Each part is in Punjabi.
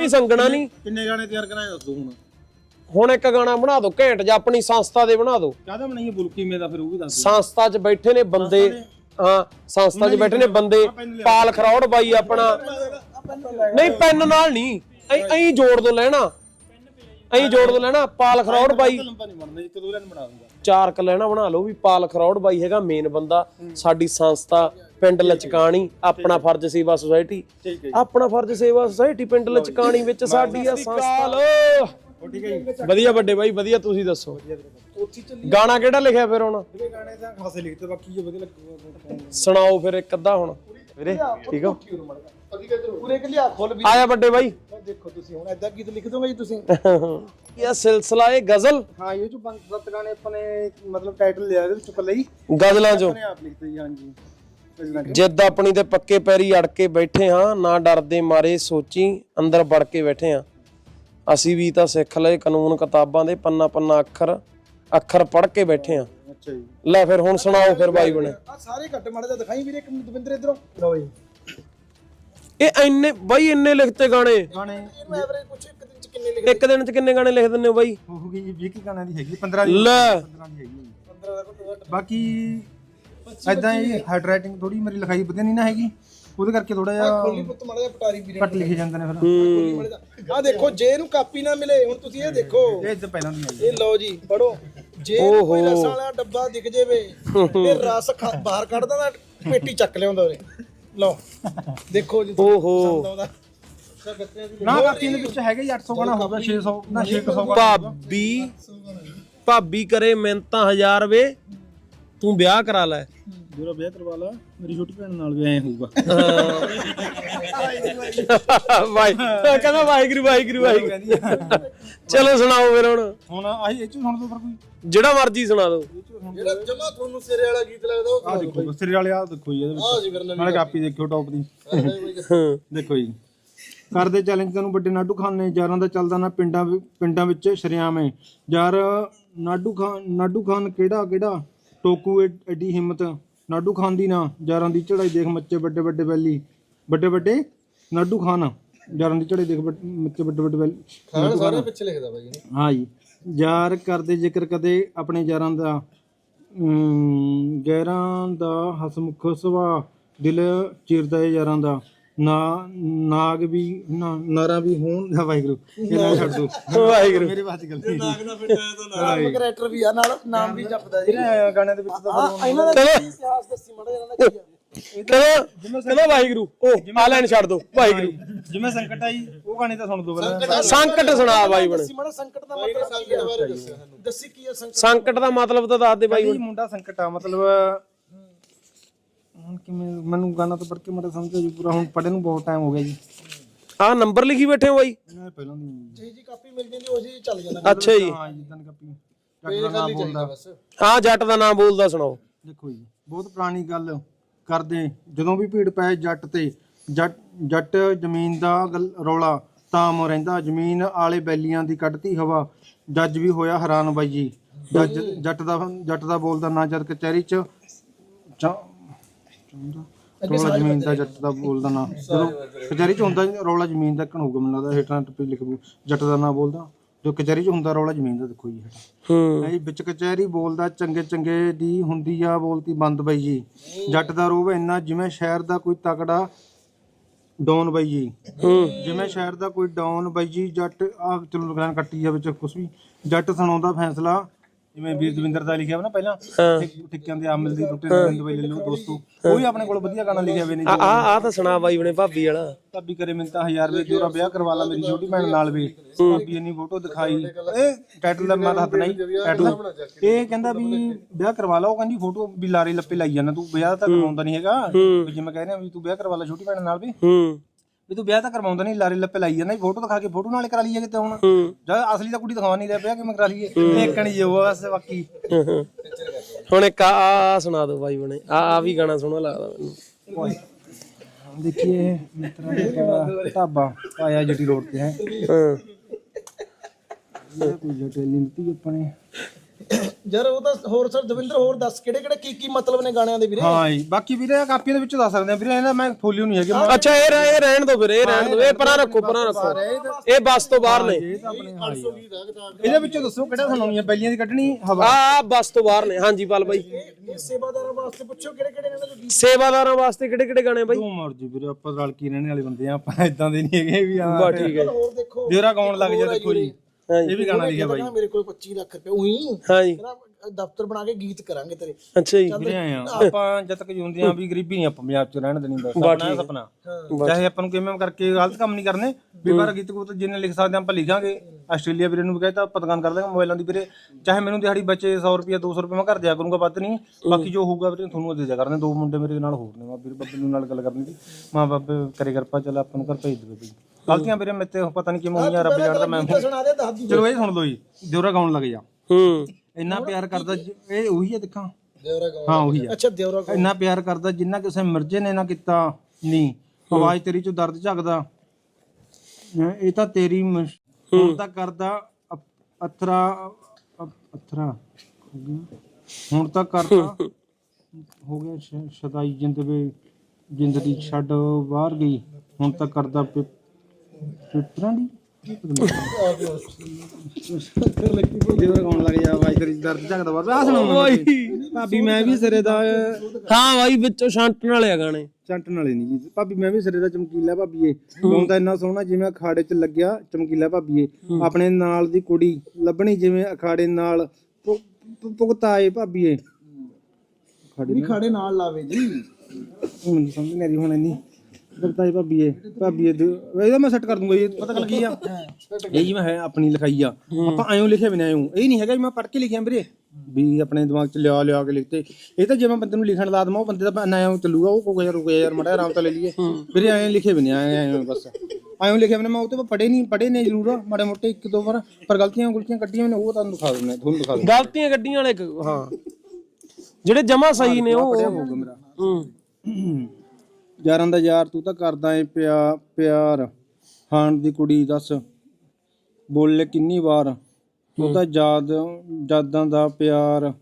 ਨਹੀਂ ਸੰਗਣਾ ਨਹੀਂ। ਕਿੰਨੇ ਗਾਣੇ ਤਿਆਰ ਕਰਾਏ ਦੱਸ ਦੋ ਹੁਣ। ਹੁਣ ਇੱਕ ਗਾਣਾ ਬਣਾ ਦਿਓ ਘੈਂਟ ਜਾਂ ਆਪਣੀ ਸੰਸਥਾ ਦੇ ਬਣਾ ਦਿਓ ਕਾਹਦਾ ਬਣਾਈਏ ਬੁਲਕੀ ਮੇ ਦਾ ਫਿਰ ਉਹ ਵੀ ਦੱਸ ਸੰਸਥਾ 'ਚ ਬੈਠੇ ਨੇ ਬੰਦੇ ਹਾਂ ਸੰਸਥਾ 'ਚ ਬੈਠੇ ਨੇ ਬੰਦੇ ਪਾਲ ਖਰੌੜ ਬਾਈ ਆਪਣਾ। ਨਹੀਂ ਪੈਨ ਨਾਲ ਨਹੀਂ। ਐਂ ਐਂ ਜੋੜ ਦੋ ਲੈਣਾ। ਐਂ ਜੋੜ ਦੋ ਲੈਣਾ ਪਾਲ ਖਰੌੜ ਬਾਈ। ਲੰਬਾ ਨਹੀਂ ਬਣਦਾ ਬਣਾ ਦੂੰਗਾ। ਚਾਰ ਕ ਲੈਣਾ ਬਣਾ ਲਓ ਵੀ ਪਾਲ ਖਰੌੜ ਬਾਈ ਹੈਗਾ ਮੇਨ ਬੰਦਾ ਸਾਡੀ ਸੰਸਥਾ। ਪਿੰਡ ਲਚਕਾਣੀ ਆਪਣਾ ਫਰਜ਼ ਸੇਵਾ ਸੁਸਾਇਟੀ। ਆਪਣਾ ਫਰਜ਼ ਸੇਵਾ ਸੁਸਾਇਟੀ ਪਿੰਡ ਲਚਕਾਣੀ ਵਿੱਚ ਸਾਡੀ ਆ ਸੰਸਥਾ। ਠੀਕ ਹੈ ਜੀ। ਵਧੀਆ ਵੱਡੇ ਬਾਈ ਵਧੀਆ ਤੁਸੀਂ ਦੱਸੋ। ਗਾਣਾ ਕਿਹੜਾ ਲਿਖਿਆ ਫਿਰ ਹੁਣ? ਜਿਹੜੇ ਗਾਣੇ ਤਾਂ ਖਾਸੇ ਲਿਖਤੇ ਬਾਕੀ ਜੋ ਵਧੀਆ ਲੱਗੂਗਾ ਸੁਣਾਓ ਫਿਰ ਇੱਕ ਅੱਧਾ ਹੁਣ। ਵੀਰੇ ਠੀਕ ਹੋ? ਪੂਰੇ ਕਿ ਲਿਆ ਖੋਲ ਵੀ। ਆਇਆ ਵੱਡੇ ਬਾਈ। ਦੇਖੋ ਤੁਸੀਂ ਹੁਣ ਐਦਾਂ ਗੀਤ ਲਿਖ ਦੋਗੇ ਜੀ ਤੁਸੀਂ? ਇਹ ਸਿਲਸਿਲਾ ਇਹ ਗਜ਼ਲ। ਹਾਂ ਇਹ ਜੋ ਪੰਜ ਸੱਤ ਗਾਣੇ ਆਪਾਂ ਨੇ ਮਤਲਬ ਟਾਈਟਲ ਲਿਆ ਇਹਦੇ ਵਿੱਚ ਪਹਿਲਾਂ ਹੀ। ਗਜ਼ਲਾਂ ਚੋਂ। ਆਪਣੇ ਆਪ ਲਿਖਤੇ ਜੀ ਹਾਂਜੀ। ਗਜ਼ਲਾਂ ਚ। ਜਿੱਦ ਆਪਣੀ ਤੇ ਪੱਕੇ ਪੈਰੀ ਅੜ ਕੇ ਬੈਠੇ ਹਾਂ ਨਾ ਡਰਦੇ ਮਾਰੇ ਸੋਚੀ ਅੰਦਰ ਵੜ ਕੇ ਬੈਠੇ ਹਾਂ। ਅਸੀਂ ਵੀ ਤਾਂ ਸਿੱਖ ਲਏ ਕਾਨੂੰਨ ਕਿਤਾਬਾਂ ਦੇ ਪੰਨਾ ਪੰਨਾ ਅੱਖਰ ਅੱਖਰ ਪੜ ਕੇ ਬੈਠੇ ਹਾਂ। ਅੱਛਾ ਜੀ। ਲੈ ਫਿਰ ਹੁਣ ਸੁਣਾਓ ਫਿਰ ਬਾਈ ਬਣੇ। ਆ ਸਾਰੇ ਘੱਟ ਮਾੜੇ ਦਾ ਦਿਖਾਈ ਵੀਰੇ ਇੱਕ ਦਵਿੰਦਰ ਇਧਰੋਂ। ਲਓ ਜੀ। ਇਹ ਇੰਨੇ ਬਾਈ ਇੰਨੇ ਲਿਖਤੇ ਗਾਣੇ। ਗਾਣੇ। ਐਵਰੇਜ ਪੁੱਛ ਇੱਕ ਦਿਨ ਚ ਕਿੰਨੇ ਲਿਖੇ ਇੱਕ ਦਿਨ ਚ ਕਿੰਨੇ ਗਾਣੇ ਲਿਖ ਦਿੰਦੇ ਹੋ ਬਾਈ? ਹੋ ਗਈ ਜੀ 20 ਗਾਣਿਆਂ ਦੀ ਹੈਗੀ 15 ਦੀ ਲੈ। 15 ਦੀ ਹੈਗੀ। 15 ਦਾ ਬਾਕੀ ਐਦਾਂ ਹੀ ਹੈਂਡ ਰਾਈਟਿੰਗ ਥੋੜੀ ਮੇਰੀ ਲਿਖਾਈ ਵਧੀਆ ਨਹੀਂ ਨਾ ਹੈਗੀ। ਉਹਦੇ ਕਰਕੇ ਥੋੜਾ ਖੋਲੀ ਜਿਹਾ ਪੁੱਤ ਮਾੜਾ ਜਿਹਾ ਪਟਾਰੀ ਵੀਰੇ ਘੱਟ ਲਿਖੇ ਜਾਂਦੇ ਨੇ ਫਿਰ। ਖੋਲੀ ਮਾੜਾ ਜਿਹਾ। ਆ ਦੇਖੋ ਜੇ ਇਹਨੂੰ ਕਾਪੀ ਨਾ ਮਿਲੇ ਹੁਣ ਤੁਸੀਂ ਇਹ ਦੇਖੋ। ਇਹ ਤਾਂ ਪਹਿਲਾਂ ਦੀ ਹੈ। ਇਹ ਲਓ ਜੀ ਪੜੋ ਜੇ ਇਹਨੂੰ ਕੋਈ ਰਸ ਵਾਲਾ ਡੱਬਾ ਦਿਖ ਜਾਵੇ ਤੇ ਰਸ ਖਾ- ਬਾਹਰ ਕੱਢਦਾ ਤਾਂ ਪੇਟੀ ਚੱਕ ਲਿਆਉਂਦਾ ਉਹਨੇ ਲਓ ਦੇਖੋ ਜੀ ਓਹੋ। ਆਉਂਦਾ। ਨਾ ਕਾਪੀਆਂ ਦੇ ਵਿੱਚ ਹੈਗਾ ਹੀ 800 ਗਾਣਾ ਹੋਊਗਾ 600 ਨਾ 600 ਗਾਣਾ ਭਾਬੀ ਭਾਬੀ ਕਰੇ ਮਿੰਤਾਂ ਹਜ਼ਾਰ ਵੇ। ਤੂੰ ਵਿਆਹ ਕਰਾ ਲੈ। ਜਿਹੜਾ ਵਿਆਹ ਕਰਵਾ ਲਾ ਮੇਰੀ ਛੋਟੀ ਭੈਣ ਨਾਲ ਵੀ ਐ ਹੋਊਗਾ। ਵਾਈ ਕਹਿੰਦਾ ਵਾਹਿਗੁਰੂ ਵਾਹਿਗੁਰੂ ਵਾਹਿਗੁਰੂ। ਚਲੋ ਸੁਣਾਓ ਫਿਰ ਹੁਣ। ਹੁਣ ਆਹੀ ਇਹ ਚ ਸੁਣ ਦੋ ਫਿਰ ਕੋਈ। ਜਿਹੜਾ ਮਰਜ਼ੀ ਸੁਣਾ ਦਿਓ। ਜਿਹੜਾ ਜਮਾ ਤੁਹਾਨੂੰ ਸਿਰੇ ਵਾਲਾ ਗੀਤ ਲੱਗਦਾ ਉਹ ਆ ਦੇਖੋ ਸਿਰੇ ਵਾਲੇ ਆ ਦੇਖੋ ਜੀ ਇਹਦੇ ਵਿੱਚ। ਆ ਜੀ ਫਿਰ ਨਵੀਂ ਨਾਲੇ ਕਾਪੀ ਦੇਖਿਓ ਟੌਪ ਦੀ। ਦੇਖੋ ਜੀ। ਕਰਦੇ ਚੈਲੰਜ ਨੂੰ ਵੱਡੇ ਨਾਡੂ ਖਾਨ ਨੇ ਯਾਰਾਂ ਦਾ ਚੱਲਦਾ ਨਾ ਪਿੰਡਾਂ ਪਿੰਡਾਂ ਵਿੱਚ ਸ਼ਰਿਆਮ ਹੈ ਯਾਰ ਨਾਡੂ ਖਾਨ ਨਾਡੂ ਖਾਨ ਕਿਹੜਾ ਕਿਹੜਾ? ਟੋਕੂ ਐ- ਐਡੀ ਹਿੰਮਤ। ਨਾਡੂ ਖਾਨ ਦੀ ਨਾ ਯਾਰਾਂ ਦੀ ਚੜਾਈ ਦੇਖ ਮੱਚੇ ਵੱਡੇ ਵੱਡੇ ਬੈਲੀ। ਵੱਡੇ ਵੱਡੇ ਨਾਡੂ ਖਾਨ। ਯਾਰਾਂ ਦੀ ਚੜਾਈ ਦੇਖ ਵੱਡ- ਮੱਚੇ ਵੱਡੇ ਵੱਡੇ ਬੈਲੀ। ਖਾਣ ਸਾਰੇ ਪਿੱਛੇ ਲਿਖਦਾ ਬਾਈ ਜੀ। ਹਾਂ ਜੀ। ਯਾਰ ਕਰਦੇ ਜ਼ਿਕਰ ਕਦੇ ਆਪਣੇ ਯਾਰਾਂ ਦਾ। ਅਮ, ਗੈਰਾਂ ਦਾ ਹਸਮੁਖ ਸੁਭਾਅ। ਦਿਲ ਚਿਰਦਾ ਏ ਯਾਰਾਂ ਦਾ। ਨਾ ਨਾਗ ਵੀ ਨਾ ਨਾਰਾ ਵੀ ਹੋਣ ਦਾ ਵਾਹਿਗੁਰੂ ਇਹ ਨਾ ਛੱਡ ਦੋ। ਵਾਹਿਗੁਰੂ। ਮੇਰੇ ਬਾਤ ਗਲਤੀ ਨਾਮ ਕਰੈਕਟਰ ਵੀ ਆ ਨਾਲ ਨਾਮ ਵੀ ਜਪਦਾ ਜੀ। ਗਾਣਿਆਂ ਦੇ ਵਿੱਚ ਤਾਂ ਆ ਇਹਨਾਂ ਦਾ ਚਲੋ ਇਤਿਹਾਸ ਦੱਸੀ ਮੜਾ ਇਹਨਾਂ ਦਾ ਕੀ ਆ। ਕਹਿੰਦਾ ਕਹਿੰਦਾ ਵਾਹਿਗੁਰੂ ਉਹ ਆ ਲੈਣ ਛੱਡ ਦੋ ਵਾਹਿਗੁਰੂ। ਜਿਵੇਂ ਸੰਕਟ ਆਈ ਉਹ ਗਾਣੇ ਤਾਂ ਸੁਣ ਦੋ ਪਹਿਲਾਂ। ਸੰਕਟ ਸੁਣਾ ਬਾਈ ਬਣੇ। ਸੰਕਟ ਦਾ ਮਤਲਬ ਸੰਕਟ ਬਾਰੇ ਦੱਸਿਆ ਸਾਨੂੰ। ਦੱਸੀ ਕੀ ਆ ਸੰਕਟ ਸੰਕਟ ਦਾ ਮਤਲਬ ਤਾਂ ਦੱਸ ਦੇ ਬਾਈ ਭਾਈ ਮੁੰਡਾ ਸੰਕਟ ਆ ਮਤਲਬ ਹੁਣ ਕਿਵੇਂ ਮੈਨੂੰ ਗਾਣਾ ਤਾਂ ਪੜ੍ਹ ਕੇ ਮੇਰਾ ਸਮਝ ਆ ਜੀ ਪੂਰਾ ਹੁਣ ਪੜ੍ਹੇ ਨੂੰ ਬਹੁਤ ਟਾਈਮ ਹੋ ਗਿਆ ਜੀ। ਆ ਨੰਬਰ ਲਿਖੀ ਬੈਠੇ ਹੋ ਬਾਈ। ਇਹਨਾਂ ਦੇ ਪਹਿਲਾਂ ਦੀ ਜੀ ਜੀ ਕਾਪੀ ਮਿਲ ਜਾਂਦੀ ਉਹੀ ਚੱਲ ਜਾਂਦਾ। ਅੱਛਾ ਜੀ। ਹਾਂ ਜਿੱਦਾਂ ਕਾਪੀ। ਪੇਜ ਖਾਲੀ ਚਾਹੀਦਾ ਬਸ। ਆ ਜੱਟ ਦਾ ਨਾਮ ਬੋਲਦਾ ਸੁਣਾਓ। ਦੇਖੋ ਜੀ ਬਹੁਤ ਪੁਰਾਣੀ ਗੱਲ ਕਰਦੇ ਜਦੋਂ ਵੀ ਭੀੜ ਪਏ ਜੱਟ ਤੇ ਜੱਟ ਜੱਟ ਜ਼ਮੀਨ ਦਾ ਗੱਲ- ਰੌਲਾ ਤਾਮ ਰਹਿੰਦਾ। ਜ਼ਮੀਨ ਆਲੇ ਬੈਲੀਆਂ ਦੀ ਕੱਢਤੀ ਹਵਾ ਜੱਜ ਵੀ ਹੋਇਆ ਹੈਰਾਨ ਬਾਈ ਜੀ। ਜੱਜ ਜੱਟ ਦਾ ਜੱਟ ਦਾ ਬੋਲਦਾ ਨਾ ਜਦ ਕਚਹਿਰੀ ਚ- ਰੌਲਾ ਜ਼ਮੀਨ ਦਾ ਜੱਟ ਦਾ ਬੋਲਦਾ ਨਾ। ਜਦੋਂ ਕਚਹਿਰੀ ਚ ਹੁੰਦਾ ਰੌਲਾ ਜ਼ਮੀਨ ਦਾ ਕਣ ਹੋਊਗਾ ਮੈਨੂੰ ਲੱਗਦਾ ਹੇਠਾਂ ਟੱਪੀ ਲਿਖੂ ਜੱਟ ਦਾ ਨਾਂ ਬੋਲਦਾ। ਜੋ ਕਚਹਿਰੀ ਚ ਹੁੰਦਾ ਰੌਲਾ ਜ਼ਮੀਨ ਦਾ ਦੇਖੋ ਜੀ ਹੂੰ। ਨਹੀਂ ਵਿੱਚ ਕਚਹਿਰੀ ਬੋਲਦਾ ਚੰਗੇ ਚੰਗੇ ਦੀ ਹੁੰਦੀ ਆ ਬੋਲਤੀ ਬੰਦ ਬਈ ਜੀ। ਜੱਟ ਦਾ ਰੋਬ ਇੰਨਾ ਜਿਵੇਂ ਸ਼ਹਿਰ ਦਾ ਕੋਈ ਤਕੜਾ ਡੌਨ ਬਈ ਜੀ। ਜਿਵੇਂ ਸ਼ਹਿਰ ਦਾ ਕੋਈ ਡੌਨ ਬਈ ਜੀ ਜੱਟ ਆ ਚਲੋ ਲਗਾਨ ਕੱਟੀ ਆ ਵਿੱਚ ਕੁਛ ਵੀ। ਜੱਟ ਸੁਣਾਉਂਦਾ ਫੈਸਲਾ ਜਿਵੇਂ ਵੀਰ ਦਵਿੰਦਰ ਦਾ ਲਿਖਿਆ ਵਾ ਨਾ ਪਹਿਲਾਂ ਠਿ- ਠਿੱਕਿਆਂ ਦੇ ਆਮਲ ਦੀ ਟੁੱਟੇ ਦਵਿੰਦ ਬਈ ਲੈ ਲਓ ਦੋਸਤੋ। ਉਹ ਵੀ ਆਪਣੇ ਕੋਲ ਵਧੀਆ ਗਾਣਾ ਲਿਖਿਆ ਵੇ ਨੇ ਆ ਆ ਆ ਤਾਂ ਸੁਣਾ ਬਾਈ ਬਣੇ ਭਾਬੀ ਵਾਲਾ। ਭਾਬੀ ਕਰੇ ਮੈਨੂੰ ਤਾਂ 1000 ਰੁਪਏ ਜੋਰਾ ਵਿਆਹ ਕਰਵਾ ਲਾ ਮੇਰੀ ਛੋਟੀ ਭੈਣ ਨਾਲ ਵੀ। ਭਾਬੀ ਇੰਨੀ ਫੋਟੋ ਦਿਖਾਈ। ਇਹ ਟਾਈਟਲ ਦਾ ਮੈਂ ਹੱਥ ਨਹੀਂ ਟਾਈਟਲ ਇਹ ਕਹਿੰਦਾ ਵੀ ਵਿਆਹ ਕਰਵਾ ਲਾ ਉਹ ਕਹਿੰਦੀ ਫੋਟੋ ਵੀ ਲਾਰੇ ਲੱਪੇ ਲਾਈ ਜਾਂਦਾ ਤੂੰ ਵਿਆਹ ਤਾਂ ਕਰਵਾਉਂਦਾ ਨਹੀਂ ਹੈਗਾ। ਵੀ ਜਿਵੇਂ ਕਹਿ ਰਿਹਾ ਵੀ ਤੂੰ ਵਿਆਹ ਕਰਵਾ ਲਾ ਛੋਟੀ ਭੈਣ ਨਾਲ ਵੀ। ਹੂੰ। ਵੀ ਤੂੰ ਵਿਆਹ ਤਾਂ ਕਰਵਾਉਂਦਾ ਨਹੀਂ ਲਾਰੇ ਲੱਪੇ ਲਾਈ ਜਾਂਦਾ ਫੋਟੋ ਦਿਖਾ ਕੇ ਫੋਟੋ ਨਾਲ ਕਰਾ ਲਈਏ ਕਿਤੇ ਹੁਣ। ਹੂੰ। ਜਦ ਅਸਲੀ ਤਾਂ ਕੁੜੀ ਦਿਖਾਵਾ ਨਹੀਂ ਰਿਹਾ ਵਿਆਹ ਕਿਵੇਂ ਕਰਾ ਲਈਏ। ਇਹ ਕਣੀ ਜੋ ਬਸ ਬਾਕੀ। ਹੁਣ ਇੱਕ ਆ ਸੁਣਾ ਦਿਓ ਬਾਈ ਬਣੇ ਆ ਆ ਵੀ ਗਾਣਾ ਸੋਹਣਾ ਲੱਗਦਾ ਮੈਨੂੰ। ਦੇਖੀਏ ਮਿੱਤਰਾਂ ਦਾ ਕਿਹੜਾ ਢਾਬਾ ਆਇਆ ਜੱਟੀ ਰੋਡ ਤੇ ਹੈ। ਹਾਂ। ਇਹ ਕੋਈ ਜਟੇਲੀ ਨੀਤੀ ਆਪਣੇ। ਯਾਰ ਉਹ ਤਾਂ ਹੋਰ ਸਰ ਦਵਿੰਦਰ ਹੋਰ ਦੱਸ ਕਿਹੜੇ ਕਿਹੜੇ ਕੀ ਕੀ ਮਤਲਬ ਨੇ ਗਾਣਿਆਂ ਦੇ ਵੀਰੇ? ਹਾਂ ਜੀ ਬਾਕੀ ਵੀਰੇ ਆਹ ਕਾਪੀ ਦੇ ਵਿੱਚ ਦੱਸ ਸਕਦੇ ਆ ਵੀਰੇ ਇਹਦਾ ਮੈਂ ਫੋਲੀਓ ਨਹੀਂ ਹੈਗੀ ਅੱਛਾ ਇਹ ਰਹਿ- ਇਹ ਰਹਿਣ ਦੋ ਫਿਰ ਇਹ ਰਹਿਣ ਦੋ ਇਹ ਪਰਾਂ ਰੱਖੋ ਪਰਾਂ ਰੱਖੋ। ਇਹ ਬੱਸ ਤੋਂ ਬਾਹਰ ਨੇ। ਇਹ ਇਹਦੇ ਵਿੱਚੋਂ ਦੱਸੋ ਕਿਹੜਾ ਸੁਣਾਉਣੀਆਂ ਬੈਲੀਆਂ ਦੀ ਕੱਢਣੀ ਹਵਾ? ਆ ਬੱਸ ਤੋਂ ਬਾਹਰ ਨੇ। ਹਾਂਜੀ ਪਾਲ ਬਾਈ। ਇਹ ਸੇਵਾਦਾਰਾਂ ਵਾਸਤੇ ਪੁੱਛੋ ਕਿਹੜੇ ਕਿਹੜੇ ਨੇ ਇਹਨਾਂ ਗੀਤ ਸੇਵਾਦਾਰਾਂ ਵਾਸਤੇ ਕਿਹੜੇ ਕਿਹੜੇ ਗਾਣੇ ਬਾਈ? ਤੂੰ ਮਰਜ਼ੀ ਵੀਰੇ ਆਪਾਂ ਰਲ ਕੇ ਰਹਿਣ ਵਾਲੇ ਬੰਦੇ ਆ ਆਪਾਂ ਇਦਾਂ ਦੇ ਨਹੀਂ ਹੈਗੇ ਵੀ ਆ। ਬਾ ਠੀਕ ਹੈ। ਹੋਰ ਦੇਖੋ। ਗਾਉਣ ਲੱਗ ਜਾ ਦੇਖੋ ਜੀ। ਇਹ ਵੀ ਗਾਣਾ ਲਿਖਿਆ ਬਾਈ। ਮੇਰੇ ਕੋਲ 25 ਲੱਖ ਰੁਪਏ ਉਹੀ ਹਾਂਜੀ। ਕਹਿੰਦਾ ਦਫ਼ਤਰ ਬਣਾ ਕੇ ਗੀਤ ਕਰਾਂਗੇ ਤੇਰੇ। ਅੱਛਾ ਜੀ। ਵੀਰੇ ਆਏ ਆ। ਆਪਾਂ ਜਦ ਤੱਕ ਜਿਉਂਦੇ ਆ ਵੀ ਗਰੀਬੀ ਨਹੀਂ ਆਪਾਂ ਪੰਜਾਬ ਚ ਰਹਿਣ ਦੇਣੀ ਬਸ। ਆਪਣਾ ਸੁਪਨਾ। ਚਾਹੇ ਆਪਾਂ ਨੂੰ ਕਿਵੇਂ ਕਰਕੇ ਗਲਤ ਕੰਮ ਨਹੀਂ ਕਰਨੇ ਵੀ ਪਰ ਗੀਤ ਕੋ ਜਿੰਨੇ ਲਿਖ ਸਕਦੇ ਆ ਆਪਾਂ ਲਿਖਾਂਗੇ। ਆਸਟ੍ਰੇਲੀਆ ਵੀਰੇ ਨੂੰ ਵੀ ਕਹਿੰਦਾ ਆਪਾਂ ਦੁਕਾਨ ਕਰ ਦਾਂਗੇ ਮੋਬਾਈਲਾਂ ਦੀ। ਵੀਰੇ ਚਾਹੇ ਮੈਨੂੰ ਦਿਹਾੜੀ ਬੱਚੇ 100 ਰੁਪਿਆ 200 ਰੁਪਏ ਮੈਂ ਘਰ ਦਿਆ ਕਰੂੰਗਾ ਵੱਧ ਨਹੀਂ। ਬਾਕੀ ਜੋ ਹੋਊਗਾ ਵੀਰੇ ਤੁਹਾਨੂੰ ਦੇ ਦਿਆ ਕਰਨੇ। ਦੋ ਮੁੰਡੇ ਮੇਰੇ ਨਾਲ ਹੋਰ ਨੇ ਮੈਂ ਵੀਰੇ ਬੱਬੇ ਨੂੰ ਨਾਲ ਗੱਲ ਕਰਨੀ ਸੀ। ਮਾਂ ਬਾਪ ਕਰੇ ਕਿਰਪਾ ਚੱਲ ਆਪਾਂ ਨੂੰ ਘਰ ਭੇਜ ਦੇਵੇ ਗਲਤੀਆਂ ਵੀਰੇ ਮੇਰੇ ਤੇ ਪਤਾ ਨਹੀਂ ਕਿਵੇਂ ਹੋਈਆਂ ਰੱਬ ਜਾਣਦਾ ਮੈਂ ਸੁਣਾ ਦੇ ਦੱਸ ਦੀ ਚਲੋ ਇਹ ਸੁਣ ਲਓ ਜੀ ਦਿਉਰਾ ਗਾਉਣ ਲੱਗ ਜਾ ਹੂੰ। ਇੰਨਾ ਪਿਆਰ ਕਰਦਾ ਜ- ਇਹ ਉਹੀ ਹੈ ਦੇਖਾਂ। ਦਿਉਰਾ ਗਾਉਂ ਹਾਂ ਉਹੀ ਹੈ ਅੱਛਾ ਦਿਉਰਾ ਗਾਉਂ ਇੰਨਾ ਪਿਆਰ ਕਰਦਾ ਜਿੰਨਾ ਕਿਸੇ ਮਿਰਜੇ ਨੇ ਨਾ ਕੀਤਾ ਨਹੀਂ। ਆਵਾਜ਼ ਤੇਰੀ ਚੋਂ ਦਰਦ ਝਕਦਾ। ਹੈਂ, ਇਹ ਤਾਂ ਤੇਰੀ ਮੁਸ਼- ਹੁਣ ਤਾਂ ਕਰਦਾ ਅਪ- ਅਥਰਾ ਅਪ- ਅਥਰਾ। ਹੋ ਗਿਆ ਹੁਣ ਤਾਂ ਕਰਦਾ ਹੋ ਗਿਆ ਸ਼- ਸ਼ਦਾਈ ਜਿੰਦ ਵੇ ਜਿੰਦ ਦੀ ਛੱਡ ਬਾਹਰ ਗਈ। ਹੁਣ ਤਾਂ ਕਰਦਾ ਪਿ- ਪਿੱਪਰਾਂ ਦੀ? ਜਿਹੜਾ ਗਾਉਣ ਲੱਗ ਜਾ ਆਵਾਜ਼ ਤੇਰੀ ਦਰਦ ਝਕਦਾ ਬਾਹਰ ਆ ਸੁਣਾਉਂਦਾ ਭਾਬੀ ਮੈਂ ਵੀ ਸਿਰੇ ਦਾ ਹਾਂ ਬਾਈ ਵਿੱਚੋਂ ਛਾਂਟਣ ਵਾਲੇ ਆ ਗਾਣੇ। ਚੰਟਣ ਵਾਲੇ ਨਹੀਂ। ਜੀ ਭਾਬੀ ਮੈਂ ਵੀ ਸਿਰੇ ਦਾ ਚਮਕੀਲਾ ਭਾਬੀਏ ਗਾਉਂਦਾ ਇੰਨਾ ਸੋਹਣਾ ਜਿਵੇਂ ਅਖਾੜੇ 'ਚ ਲੱਗਿਆ ਚਮਕੀਲਾ ਭਾਬੀਏ ਆਪਣੇ ਨਾਲ ਦੀ ਕੁੜੀ ਲੱਭਣੀ ਜਿਵੇਂ ਅਖਾੜੇ ਨਾਲ ਭੁ- ਭੁ- ਭੁਗਤਾਏ ਭਾਬੀਏ ਅਖਾੜੇ ਖਾੜੇ ਨਾਲ ਲਾਵੇ ਜੀ। ਹੁਣ ਮੈਨੂੰ ਸਮਝ ਨਹੀਂ ਆ ਰਹੀ ਹੁਣ ਇੰਨੀ ਭੁਗਤਾਏ ਭਾਬੀਏ ਭਾਬੀਏ ਦੋ- ਇਹਦਾ ਮੈਂ ਸੈੱਟ ਕਰ ਦੂੰਗਾ ਜੀ ਪਤਾ ਗੱਲ ਕੀ ਆ? ਇਹ ਜੀ ਮੈਂ ਹੈ ਆਪਣੀ ਲਿਖਾਈ ਆ। ਆਪਾਂ ਐਂ ਲਿਖਿਆ ਵੀ ਨਾ ਐਂ ਇਹ ਨਹੀਂ ਹੈਗਾ ਵੀ ਮੈਂ ਪੜ੍ਹ ਕੇ ਲਿਖਿਆ ਵੀਰੇ। ਵੀ ਆਪਣੇ ਦਿਮਾਗ 'ਚ ਲਿਆ ਲਿਆ ਕੇ ਲਿਖਤੇ। ਇਹ ਤਾਂ ਜੇ ਮੈਂ ਬੰਦੇ ਨੂੰ ਲਿਖਣ ਲਾ ਦਵਾਂ ਉਹ ਬੰਦੇ ਦਾ ਨਾ ਐਂ ਚੱਲੂਗਾ ਉਹ ਕਹੂਗਾ ਯਾਰ ਰੁਕ ਜਾ ਯਾਰ ਮੜਾ ਆਰਾਮ ਤਾਂ ਲੈ ਲਈਏ। ਵੀਰੇ ਐਂ ਲਿਖੇ ਵੀ ਨਹੀਂ ਐਂ ਐਂ ਬਸ। ਐਂ ਲਿਖਿਆ ਵੀ ਨਾ ਮੈਂ ਉਹ ਤੇ ਪੜ੍ਹੇ ਨਹੀਂ ਪੜ੍ਹੇ ਨੇ ਜ਼ਰੂਰ ਮਾੜੇ ਮੋਟੇ ਇੱਕ ਦੋ ਵਾਰ। ਪਰ ਗਲਤੀਆਂ ਗੁਲਤੀਆਂ ਕੱਢੀਆਂ ਨੇ ਉਹ ਤੁਹਾਨੂੰ ਦਿਖਾ ਦਿੰਦਾ ਤੁਹਾਨੂੰ ਦਿਖਾ ਦਿੰਦਾ ਗਲਤੀਆਂ ਗੱਡੀਆਂ ਵਾਲੇ ਕ- ਹਾਂ। ਜਿਹੜੇ ਜਮਾ ਸਹੀ ਨੇ ਉਹ ਹੋਊਗਾ ਮੇਰਾ। ਹੂੰ। ਯਾਰਾਂ ਦਾ ਯਾਰ ਤੂੰ ਤਾਂ ਕਰਦਾ ਏ ਪਿਆ ਪਿਆਰ। ਖਾਣ ਦੀ ਕੁੜੀ ਦੱਸ। ਬੋਲੇ ਕਿੰਨੀ ਵਾਰ। ਤੂੰ ਤਾਂ ਯਾਦ ਯਾਦਾਂ ਦਾ ਪਿਆਰ।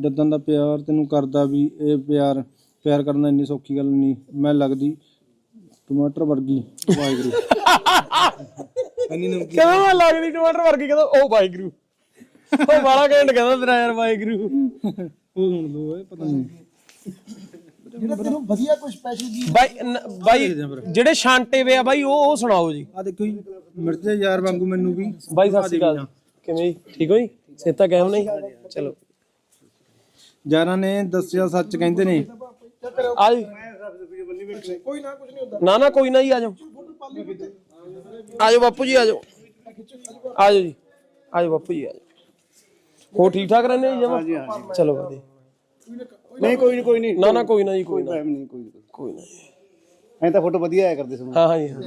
ਜਦਾਂ ਦਾ ਪਿਆਰ ਤੈਨੂੰ ਕਰਦਾ ਵੀ ਇਹ ਪਿਆਰ। ਪਿਆਰ ਕਰਨਾ ਇੰਨੀ ਸੌਖੀ ਗੱਲ ਨਹੀਂ। ਮੈਂ ਲੱਗਦੀ ਟਮਾਟਰ ਵਰਗੀ। ਵਾਹਿਗੁਰੂ। ਇੰਨੀ ਨਮਕੀ ਕਹਿੰਦਾ ਮੈਂ ਲੱਗਦੀ ਟਮਾਟਰ ਵਰਗੀ ਕਹਿੰਦਾ ਉਹ ਵਾਹਿਗੁਰੂ। ਉਹ ਬਾਲਾ ਘੈਂਟ ਕਹਿੰਦਾ ਤੇਰਾ ਯਾਰ ਵਾਹਿਗੁਰੂ। ਉਹ ਸੁਣ ਲਓ ਇਹ ਪਤਾ ਨਹੀਂ ਜਿਹੜਾ ਤੈਨੂੰ ਵਧੀਆ ਕੋਈ ਸਪੈਸ਼ਲ ਗੀਤ ਬਾਈ ਨ- ਬਾਈ ਜਿਹੜੇ ਛਾਂਟੇ ਵੇ ਆ ਬਾਈ ਉਹ ਉਹ ਸੁਣਾਓ ਜੀ। ਆ ਦੇਖੋ ਜੀ ਮਿਰਜ਼ੇ ਯਾਰ ਵਾਂਗੂ ਮੈਨੂੰ ਵੀ। ਬਾਈ ਸਤਿ ਸ਼੍ਰੀ ਅਕਾਲ। ਕਿਵੇਂ ਜੀ? ਠੀਕ ਹੋ ਜੀ? ਸੇਤਾ ਕਹਿਮ ਨਹੀਂ? ਚਲੋ। ਯਾਰਾਂ ਨੇ ਦੱਸਿਆ ਸੱਚ ਕਹਿੰਦੇ ਨੇ। ਆ ਜੀ। ਕੋਈ ਨਾ ਕੁਝ ਨਹੀਂ ਹੁੰਦਾ। ਨਾ ਨਾ ਕੋਈ ਨਾ ਜੀ ਆ ਜਾਓ। ਆ ਜਾਓ ਬਾਪੂ ਜੀ ਆ ਜਾਓ। ਆ ਜਾਓ ਜੀ। ਆ ਜਾਓ ਬਾਪੂ ਜੀ ਆ ਜਾਓ। ਹੋ ਠੀਕ ਠਾਕ ਰਹਿੰਦੇ ਜੀ ਜਮਾ? ਚਲੋ ਵਧੀਆ। ਨਹੀਂ ਕੋਈ ਨਹੀਂ ਕੋਈ ਨਹੀਂ ਨਾ ਨਾ ਕੋਈ ਨਾ ਜੀ ਕੋਈ ਨਾ। ਨਹੀਂ ਕੋਈ ਨਹੀਂ ਕੋਈ ਨਾ। ਜੀ। ਐਂ ਤਾਂ ਫੋਟੋ ਵਧੀਆ ਆਇਆ ਕਰਦੇ ਸੀ ਹਾਂ ਹਾਂ ਜੀ ਹਾਂ।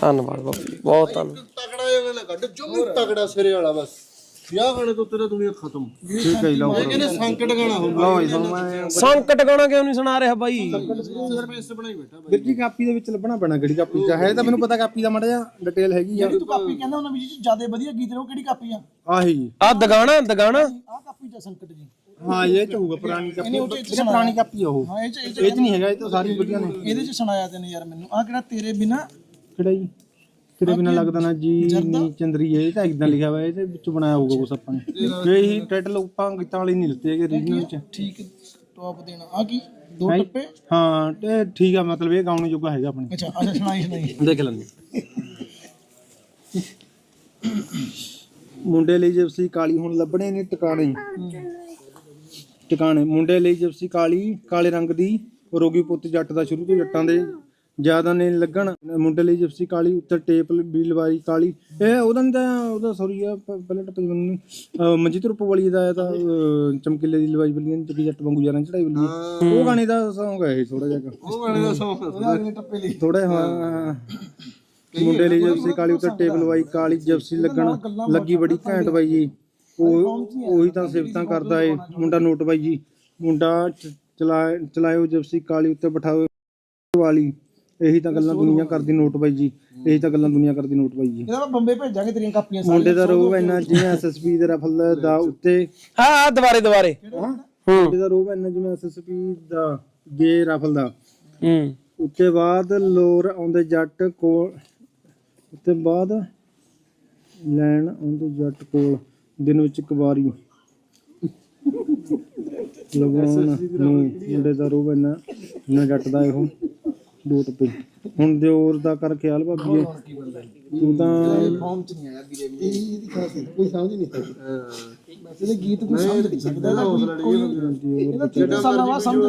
ਧੰਨਵਾਦ ਬਾਪੂ ਜੀ ਬਹੁਤ ਧੰਨਵਾਦ। ਤਕੜਾ ਜਿਹਾ ਨਾ ਕੱਢ ਜਮੀ ਤਕੜਾ ਸਿਰੇ ਵਾਲਾ ਬਸ। ਵਿਆਹ ਗਾਣੇ ਤੋਂ ਤੇਰਾ ਦੁਨੀਆ ਖਤਮ। ਠੀਕ ਹੈ ਜੀ ਲਓ। ਇਹ ਕਹਿੰਦੇ ਸੰਕਟ ਗਾਣਾ ਹੁੰਦਾ ਲਓ ਜੀ ਤੁਹਾਨੂੰ ਮੈਂ ਸੰਕਟ ਗਾਣਾ ਕਿਉਂ ਨਹੀਂ ਸੁਣਾ ਰਿਹਾ ਬਾਈ? ਸਿਰਫ ਇਸ ਬਣਾਈ ਬੈਠਾ ਵੀਰ ਜੀ ਕਾਪੀ ਦੇ ਵਿੱਚ ਲੱਭਣਾ ਪੈਣਾ ਕਿਹੜੀ ਕਾਪੀ? ਚ ਹੈ ਤਾਂ ਮੈਨੂੰ ਪਤਾ ਕਾਪੀ ਦਾ ਮੜਾ ਡਿਟੇਲ ਹੈਗੀ ਆ। ਤੂੰ ਕਾਪੀ ਕਹਿੰਦਾ ਉਹਨਾਂ ਵਿੱਚ ਜ਼ਿਆਦਾ ਵਧੀਆ ਗੀਤ ਨੇ ਉਹ ਕਿਹੜੀ ਕਾਪੀ ਆ? ਆਹੀ। ਜੀ ਆ ਦਗਾਣਾ ਦਗਾਣਾ। ਆਹ ਕਾਪੀ ਦਾ ਸੰਕਟ ਜੀ। ਹਾਂ ਇਹ ਚ ਹੋਊਗਾ ਪੁਰਾਣੀ ਕਾਪੀ। ਉਹ ਚ- ਪੁਰਾਣੀ ਕਾਪੀ ਆ ਉਹ। ਹਾਂ ਇਹ ਚ ਇਹ ਚ- ਇਹ ਚ ਨਹੀਂ ਹੈਗਾ ਇਹ ਤਾਂ ਸਾਰੀ ਵਧੀਆ ਨੇ। ਇਹਦੇ ਚ ਸੁਣਾਇਆ ਤੈਨੂੰ ਯਾਰ ਮੈਨੂੰ। ਆ ਕਿਹੜਾ ਤੇਰੇ ਬਿਨਾ ਕਿਹੜਾ ਜੀ? ਤੇਰੇ ਬਿਨਾ ਲੱਗਦਾ ਨਾ ਜੀ ਨੀ ਚੰਦਰੀਏ ਇਹ ਤਾਂ ਇਦਾਂ ਲਿਖਿਆ ਹੋਇਆ ਇਹਦੇ ਵਿੱਚ ਬਣਾਇਆ ਹੋਊਗਾ ਕੁਛ ਆਪਾਂ ਨੇ। ਇਹ ਹੀ ਟਾਈਟਲ ਆਪਾਂ ਗੀਤਾਂ ਵਾਲੀ ਨਹੀਂ ਲਿੱਤੇ ਹੈਗੇ ਰੀਜਨਲ ਚ। ਠੀਕ ਟੌਪ ਦੇਣਾ। ਆ ਕੀ? ਦੋ? ਟੱਪੇ? ਹਾਂ ਤੇ ਠੀਕ ਆ ਮਤਲਬ ਇਹ ਗਾਉਣ ਜੋਗਾ ਹੈਗਾ ਆਪਣੇ। ਅੱਛਾ ਅੱਛਾ ਸੁਣਾਈ ਸੁਣਾਈ। ਦੇਖ ਲੈਂਦੇ ਮੁੰਡੇ ਲਈ ਜਿਪਸੀ ਕਾਲੀ ਹੁਣ ਲੱਭਣੇ ਨੇ ਟਿਕਾਣੇ। ਟਿਕਾਣੇ। ਮੁੰਡੇ ਲਈ ਜਿਪਸੀ ਕਾਲੀ ਕਾਲੇ ਰੰਗ ਦੀ ਰੋਗੀ ਪੁੱਤ ਜੱਟ ਦਾ ਸ਼ੁਰੂ ਤੋਂ ਜੱਟਾਂ ਦੇ। ਜ਼ਿਆਦਾ ਨੇ ਲੱਗਣ। ਮੁੰਡੇ ਲਈ ਜਿਪਸੀ ਕਾਲੀ ਉੱਤੇ ਟੇਪ ਵੀ ਲਵਾਈ ਕਾਲੀ। ਇਹ ਉਹਦਾ ਨੀ ਤਾਂ ਉਹਦਾ ਸੌਰੀ ਆ ਪ- ਪਹਿਲਾਂ ਟੱਪ ਮੈਨੂੰ ਮਨਜੀਤ ਰੂਪ ਵਾਲੀ ਦਾ ਇਹ ਤਾਂ ਅਹ, ਚਮਕੀਲੇ ਦੀ ਲਵਾਈ ਬਲੀਆਂ ਚੱਕੀ ਜੱਟ ਵਾਂਗੂ ਯਾਰਾਂ ਚੜਾਈ ਬਲੀ ਉਹ ਗਾਣੇ ਦਾ ਸੌਂਗ ਹੈ ਥੋੜਾ ਜਿਹਾ। ਉਹ ਗਾਣੇ ਦਾ ਸੌਂਗ ਟੱਪੇ ਲਈ। ਥੋੜਾ ਹਾਂ ਮੁੰਡੇ ਲਈ ਜਿਪਸੀ ਕਾਲੀ ਉੱਤੇ ਟੇਬਲ ਵਾਈ ਕਾਲੀ ਜਿਪਸੀ ਲੱਗਣ ਲੱਗੀ ਬੜੀ ਘੈਂਟ ਬਾਈ ਜੀ। ਉਹ ਉਹੀ ਤਾਂ ਸਿਫਤਾਂ ਕਰਦਾ ਏ ਮੁੰਡਾ ਨੋਟ ਬਾਈ ਜੀ। ਮੁੰਡਾ ਚ- ਚਲਾ ਚਲਾਇਓ ਜਿਪਸੀ ਕਾਲੀ ਉੱਤੇ ਬਿਠਾਓ ਵਾਲੀ। ਇਹੀ ਤਾਂ ਗੱਲਾਂ ਦੁਨੀਆ ਕਰਦੀ ਨੋਟ ਬਾਈ ਜੀ ਇਹੀ ਤਾਂ ਗੱਲਾਂ ਦੁਨੀਆ ਕਰਦੀ ਨੋਟ ਬਾਈ ਜੀ। ਇਹਦਾ ਮੈਂ ਬੰਬੇ ਭੇਜਾਂਗੇ ਤੇਰੀਆਂ ਕਾਪੀਆਂ ਮੁੰਡੇ ਦਾ ਰੋਬ ਇੰਨਾ ਜਿਵੇਂ ਐਸਐਸਪੀ ਦੇ ਰਫਲ ਦਾ ਉੱਤੇ। ਹਾਂ ਹਾਂ ਦੁਬਾਰੇ ਦੁਬਾਰੇ। ਹਾਂ। ਮੁੰਡੇ ਦਾ ਰੋਬ ਇੰਨਾ ਜਿਵੇਂ ਐਸਐਸਪੀ ਦਾ ਗੇ ਰਫਲ ਦਾ। ਹੂੰ। ਉੱਤੇ ਬਾਅਦ ਲੋਰ ਆਉਂਦੇ ਜੱਟ ਕੋਲ ਉੱਤੇ ਬਾਅਦ ਲੈਣ ਆਉਂਦੇ ਜੱਟ ਕੋਲ ਦਿਨ ਵਿੱਚ ਇੱਕ ਵਾਰੀ। ਲਗਾਉਣ ਨੂੰ ਮੁੰਡੇ ਦਾ ਰੋਬ ਇੰਨਾ ਇੰਨਾ ਜੱਟ ਦਾ ਇਹੋ। ਦੋ ਟੱਪੇ ਹੁਣ ਦਿਓਰ ਦਾ ਕਰ ਖਿਆਲ ਭਾਬੀਏ ਤੂੰ ਤਾਂ ਫਾਰਮ ਚ ਨਹੀਂ ਆਇਆ ਵੀਰੇ ਵੀ। ਇਹਦੀ ਖਾਸੀਅਤ ਕੋਈ ਸਮਝ ਨਹੀਂ ਸਕਦਾ ਵੈਸੇ ਇਹ ਗੀਤ ਕੋਈ ਸਮਝ ਨਹੀਂ ਸਕਦਾ ਇਹਦਾ ਕੋਈ ਕੋਈ ਇਹਦਾ ਤਿੰਨ ਸਾਲਾਂ ਬਾਅਦ ਸਮਝ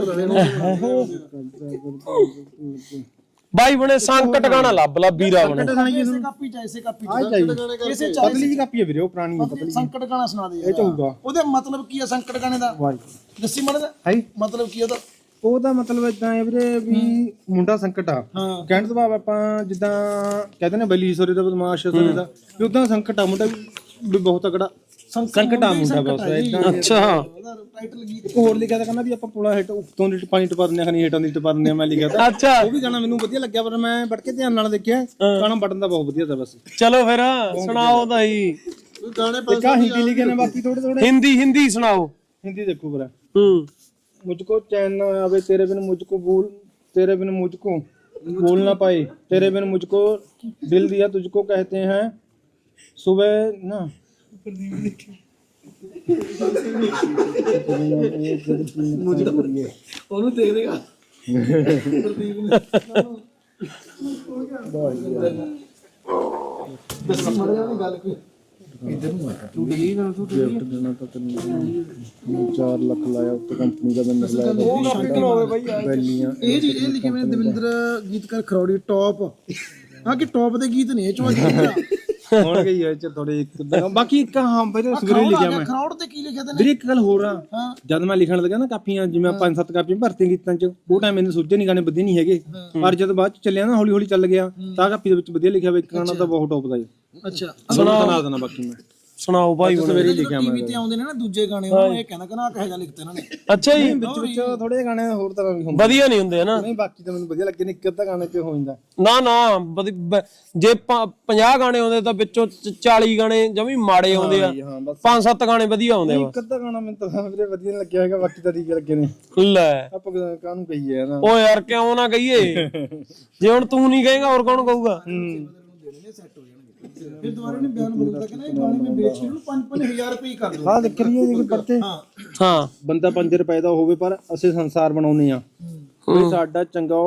ਬਾਈ ਬਣੇ ਸੰਕਟ ਗਾਣਾ ਲੱਭ ਲਾ ਵੀਰਾ ਬਣੇ। ਇਸੇ ਕਾਪੀ ਚ ਇਸੇ ਕਾਪੀ ਚ ਇਸੇ ਚ ਪਤਲੀ ਜੀ ਕਾਪੀ ਹੈ ਵੀਰੇ ਉਹ ਪੁਰਾਣੀ ਹੈ ਪਤਲੀ ਸੰਕਟ ਗਾਣਾ ਸੁਣਾ ਦੇ ਇਹ ਚ ਹੋਊਗਾ ਉਹਦੇ ਮਤਲਬ ਕੀ ਹੈ ਸੰਕਟ ਗਾਣੇ ਦਾ? ਵਾਹ ਦੱਸੀ ਮੜ ਦਾ ਹੈ ਮਤਲਬ ਕੀ ਉਹਦਾ? ਉਹਦਾ ਮਤਲਬ ਇਦਾਂ ਹੈ ਵੀਰੇ ਵੀ ਮੁੰਡਾ ਸੰਕਟ ਆ। ਹਾਂ। ਕਹਿਣ ਤੋਂ ਭਾਵ ਆਪਾਂ ਜਿੱਦਾਂ ਕਹਿੰਦੇ ਨੇ ਬਲੀ ਸੋਰੇ ਦਾ ਬਦਮਾਸ਼ ਸੋਰੇ ਦਾ ਵੀ ਉਦਾਂ ਸੰਕਟ ਆ ਮੁੰਡਾ ਵੀ ਵੀ ਬਹੁਤ ਤਕੜਾ। ਸੰਕਟ ਆ ਮੁੰਡਾ ਬਸ ਇਦਾਂ ਅੱਛਾ। ਉਹਦਾ ਟਾਈਟਲ ਗੀਤ ਇੱਕ ਹੋਰ ਲਿਖਿਆ ਤਾਂ ਕਹਿੰਦਾ ਵੀ ਆਪਾਂ ਪੁਲਾ ਹੇਠ ਉੱਤੋਂ ਦੀ ਪਾਣੀ ਟਪਾ ਦਿੰਦੇ ਆ ਖਣੀ ਹੇਠਾਂ ਦੀ ਟਪਾ ਦਿੰਦੇ ਆ ਮੈਂ ਲਿਖਿਆ ਤਾਂ। ਅੱਛਾ। ਉਹ ਵੀ ਗਾਣਾ ਮੈਨੂੰ ਵਧੀਆ ਲੱਗਿਆ ਪਰ ਮੈਂ ਵੜ ਕੇ ਧਿਆਨ ਨਾਲ ਦੇਖਿਆ ਗਾਣਾ ਬਟਨ ਦਾ ਬਹੁਤ ਵਧੀਆ ਤਾਂ ਬਸ। ਚਲੋ ਫਿਰ ਸੁਣਾਓ ਤਾਂ ਹੀ ਕੋਈ ਗਾਣੇ ਇੱਕ ਆ ਹਿੰਦੀ ਲਿਖੇ ਨੇ ਬਾਕੀ ਥੋੜੇ ਥੋੜੇ ਹਿੰਦੀ ਹਿੰਦੀ ਸੁਣਾਓ। ਹਿੰਦੀ ਦੇਖੋ ਬਰਾ ਹੂੰ। मुझको चैन न आवे तेरे बिन मुझको भूल तेरे बिन मुझको भूल ना पाए तेरे बिन मुझको दिल दिया तुझको कहते हैं सुबह ना ਉਹਨੂੰ ਦੇਖ ਦੇਗਾ ਦੱਸੀ ਮੜ ਜਾ ਗੱਲ ਕੋਈ ਗਿਫਟ ਦੇਣਾ ਤਾਂ ਤੈਨੂੰ 4 ਲੱਖ ਲਾਇਆ ਉੱਤੇ ਕੰਪਨੀ ਦਾ ਬੰਦਾ ਲਾਇਆ ਉਹ ਕਾਪੀ ਕਰਾਵੇ ਬਾਈ ਬੈਲੀਆਂ ਇਹ ਜੀ ਇਹ ਲਿਖੇ ਮੈਨੇ ਦਵਿੰਦਰ ਗੀਤਕਾਰ ਖਰੌੜੀ ਟੌਪ ਹਾਂ ਕਿ ਟੌਪ ਦੇ ਗੀਤ ਨੇ ਇਹ ਚੋਂ ਗੀਤ ਹੁਣ ਗਈ ਹੈ ਚ ਥੋੜੇ ਬਾਕੀ ਇੱਕ ਹਾਂ ਵੀਰੇ ਸਵੇਰੇ ਲਿਖਿਆ ਮੈਂ। ਖਰੌੜ ਤੇ ਕੀ ਲਿਖਿਆ ਤੈਨੇ? ਵੀਰੇ ਇੱਕ ਗੱਲ ਹੋਰ ਆ। ਹਾਂ। ਜਦ ਮੈਂ ਲਿਖਣ ਲੱਗਾ ਨਾ ਕਾਪੀਆਂ ਜਿਵੇਂ ਪੰਜ ਸੱਤ ਕਾਪੀਆਂ ਭਰਤੀਆਂ ਗੀਤਾਂ ਚ ਉਹ ਟਾਈਮ ਮੈਨੂੰ ਸੋਚੇ ਨਹੀਂ ਗਾਣੇ ਵਧੀਆ ਨਹੀਂ ਹੈਗੇ। ਪਰ ਜਦ ਬਾਅਦ ਚ ਚੱਲਿਆ ਨਾ ਹੌਲੀ ਹੌਲੀ ਚੱਲ ਗਿਆ। ਤਾਂ ਕਾਪੀ ਦੇ ਵਿੱਚ ਵਧੀਆ ਲਿਖਿਆ ਹੋਇਆ ਇੱਕ ਗਾਣਾ ਤਾਂ ਬਹੁਤ ਟੌਪ ਦਾ ਜੀ। ਅੱਛਾ। ਸੁਣਾ ਦੇਣਾ ਬਾਕੀ ਮੈਂ। ਸੁਣਾਓ ਬਾਈ ਬਣੇ ਸਵੇਰੇ ਲਿਖਿਆ ਮੈਂ ਟੀਵੀ ਤੇ ਆਉਂਦੇ ਨੇ ਨਾ ਦੂਜੇ ਗਾਣੇ ਉਹ ਇਹ ਕਹਿੰਦਾ ਕਹਿੰਦਾ ਕਹੇ ਜਾ ਲਿਖਤੇ ਇਹਨਾਂ ਨੇ। ਅੱਛਾ ਜੀ। ਵਿੱਚ ਵਿੱਚ ਥੋੜੇ ਜਿਹੇ ਗਾਣੇ ਹੋਰ ਤਰ੍ਹਾਂ ਵੀ ਹੁੰਦੇ। ਵਧੀਆ ਨਹੀਂ ਹੁੰਦੇ ਹਨਾ। ਨਹੀਂ ਬਾਕੀ ਤਾਂ ਮੈਨੂੰ ਵਧੀਆ ਲੱਗੇ ਨੇ ਇੱਕ ਅੱਧਾ ਗਾਣੇ ਤੇ ਹੋ ਜਾਂਦਾ। ਨਾ ਨਾ ਵਧੀ- ਬ- ਜੇ 50 ਗਾਣੇ ਆਉਂਦੇ ਤਾਂ ਵਿੱਚੋਂ ਚ- 40 ਗਾਣੇ ਜਮੀ ਮਾੜੇ ਆਉਂਦੇ ਆ। ਹਾਂ ਬਸ। ਪੰਜ ਸੱਤ ਗਾਣੇ ਵਧੀਆ ਆਉਂਦੇ ਆ ਇੱਕ ਅੱਧਾ ਗਾਣਾ ਮੈਨੂੰ ਤਾਂ ਵੀਰੇ ਵਧੀਆ ਨਹੀਂ ਲੱਗਿਆ ਹੈਗਾ ਬਾਕੀ ਤਾਂ ਠੀਕ ਲੱਗੇ ਨੇ। ਲੈ। ਆਪਾਂ ਕਾਹਨੂੰ ਕਹੀਏ ਨਾ ਓ ਯਾਰ ਕਿਉਂ ਨਾ ਕਹੀਏ। ਜੇ ਹੁਣ ਤੂੰ ਨਹੀਂ ਕਹੇਗਾ ਹੋਰ ਕੌਣ ਕਹੂਗਾ? ਫਿਰ ਦੁਬਾਰਾ ਨੇ ਬਿਆਨ ਬਦਲਦਾ ਕਹਿੰਦਾ ਇਹ ਗਾਣੇ ਮੈਂ ਵੇਚ ਕੇ ਉਹਨੂੰ 5-5000 ਰੁਪਏ ਹੀ ਕਰ ਦੂੰ ਹਾਂ ਦੇਖ ਲਈਏ ਜੇ ਪੜਤੇ ਹਾਂ। ਹਾਂ। ਬੰਦਾ 5 ਰੁਪਏ ਦਾ ਹੋਵੇ ਪਰ ਅਸੀਂ ਸੰਸਾਰ ਬਣਾਉਂਦੇ ਆ ਕੋਈ ਸਾਡਾ ਚੰਗਾ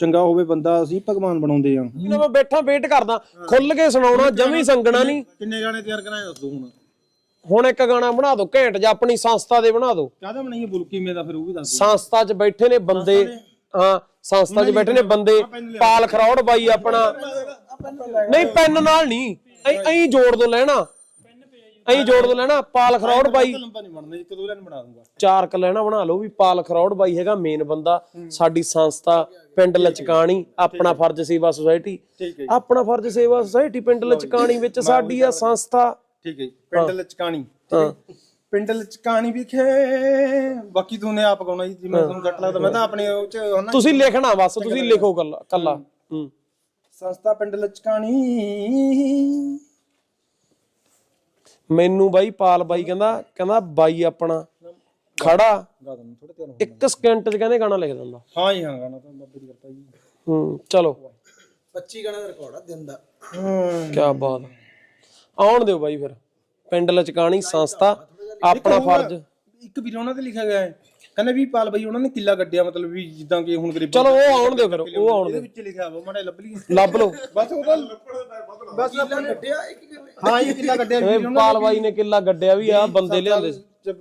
ਚੰਗਾ ਹੋਵੇ ਬੰਦਾ ਅਸੀਂ ਭਗਵਾਨ ਬਣਾਉਂਦੇ ਆ ਜਦੋਂ ਮੈਂ ਬੈਠਾ ਵੇਟ ਕਰਦਾ। ਖੁੱਲ ਕੇ ਸੁਣਾਉਣਾ ਜਮੀ ਸੰਗਣਾ ਨਹੀਂ। ਕਿੰਨੇ ਗਾਣੇ ਤਿਆਰ ਕਰਾਏ ਦੱਸ ਦੋ ਹੁਣ? ਹੁਣ ਇੱਕ ਗਾਣਾ ਬਣਾ ਦਿਓ ਘੈਂਟ ਜਾਂ ਆਪਣੀ ਸੰਸਥਾ ਦੇ ਬਣਾ ਦਿਓ ਕਾਹਦਾ ਬਣਾਈਏ ਬੁਲਕੀ ਮੇ ਦਾ ਫਿਰ ਉਹ ਵੀ ਦੱਸ ਸੰਸਥਾ 'ਚ ਬੈਠੇ ਨੇ ਬੰਦੇ। ਹਾਂ ਸੰਸਥਾ 'ਚ ਬੈਠੇ ਨੇ ਬੰਦੇ। ਪਾਲ ਖਰੌੜ ਬਾਈ ਆਪਣਾ। ਨਹੀਂ ਪੈਨ ਨਾਲ ਨਹੀਂ। ਐਂ ਜੋੜ ਦੋ ਲੈਣਾ। ਐਂ ਜੋੜ ਦੋ ਲੈਣਾ ਪਾਲ ਖਰੌੜ ਬਾਈ। ਲੰਬਾ ਨਹੀਂ ਬਣਨਾ ਇੱਕ ਦੋ ਲਾਈਨ ਬਣਾ ਦੂੰਗਾ। ਚਾਰ ਕ ਲੈਣਾ ਬਣਾ ਲਓ ਵੀ ਪਾਲ ਖਰੌੜ ਬਾਈ ਹੈਗਾ ਮੇਨ ਬੰਦਾ। ਸਾਡੀ ਸੰਸਥਾ ਪਿੰਡ ਲਚਕਾਣੀ ਆਪਣਾ ਫਰਜ਼ ਸੇਵਾ ਸੁਸਾਇਟੀ ਆਪਣਾ ਫਰਜ਼ ਸੇਵਾ ਸੁਸਾਇਟੀ ਪਿੰਡ ਲਚਕਾਣੀ ਵਿੱਚ ਸਾਡੀ ਆ ਸੰਸਥਾ। ਠੀਕ ਹੈ। ਪਿੰਡ ਲਚਕਾਣੀ। ਪਿੰਡ ਲਚਕਾਣੀ ਵਿਖੇ ਬਾਕੀ ਤੂੰ ਨੇ ਆਪ ਗਾਉਣਾ ਜੀ ਜਿਵੇਂ ਤੁਹਾਨੂੰ ਜੱਟ ਲੱਗਦਾ ਮੈਂ ਤਾਂ ਆਪਣੇ ਉਹ ਚ ਤੁਸੀਂ ਲਿਖਣਾ ਬਸ ਤੁਸੀਂ ਲਿਖੋ ਕੱਲਾ ਕੱਲਾ। ਹੂੰ। ਸੰਸਥਾ ਪਿੰਡ ਲਚਕਾਣੀ। ਮੈਨੂੰ ਬਾਈ ਪਾਲ ਬਾਈ ਕਹਿੰਦਾ ਕਹਿੰਦਾ ਬਾਈ ਆਪਣਾ ਖੜਾ। ਗਾ ਦੂੰ ਥੋੜਾ ਧਿਆਨ ਇੱਕ ਸਕਿੰਟ 'ਚ ਕਹਿੰਦੇ ਗਾਣਾ ਲਿਖ ਦਿੰਦਾ। ਹਾਂ ਜੀ ਹਾਂ ਗਾਣਾ ਤਾਂ ਬਾਬੇ ਦੀ ਕਿਰਪਾ ਜੀ। ਹੂੰ ਚਲੋ। 25 ਗਾਣੇ ਦਾ ਰਿਕਾਰਡ ਆ ਦਿਨ ਦਾ। ਹਾਂ। ਕੀ ਬਾਤ ਆਉਣ ਦਿਓ ਬਾਈ ਫਿਰ। ਪਿੰਡ ਲਚਕਾਣੀ ਸੰਸਥਾ ਆਪਣਾ ਫਰਜ਼। ਇੱਕ ਵੀਰ ਉਹਨਾਂ ਤੇ ਲਿਖਿਆ ਗਿਆ ਹੈ। ਕਹਿੰਦੇ ਵੀ ਪਾਲ ਬਈ ਉਹਨਾਂ ਨੇ ਕਿੱਲਾ ਗੱਡਿਆ ਮਤਲਬ ਵੀ ਜਿੱਦਾਂ ਕਿ ਹੁਣ ਗਰੀਬ ਚਲੋ ਉਹ ਆਉਣ ਦਿਓ ਫਿਰ ਉਹ ਆਉਣ ਇਹਦੇ ਦਿਓ ਵਿੱਚ ਲਿਖਿਆ ਵਾ ਮਾੜੇ ਲੱਭ ਲਈਏ। ਲੱਭ ਲਓ। ਬਸ ਉਹਦਾ ਬਸ ਕਿੱਲਾ ਕੱਢਿਆ ਇੱਕ ਹਾਂ ਇਹ ਕਿੱਲਾ ਗੱਡਿਆ ਵੀਰ ਇਹ ਪਾਲ ਬਾਈ ਨੇ ਕਿੱਲਾ ਗੱਡਿਆ ਵੀ ਆ ਬੰਦੇ ਲਿਆਂਦੇ ਸੀ। ਜਬ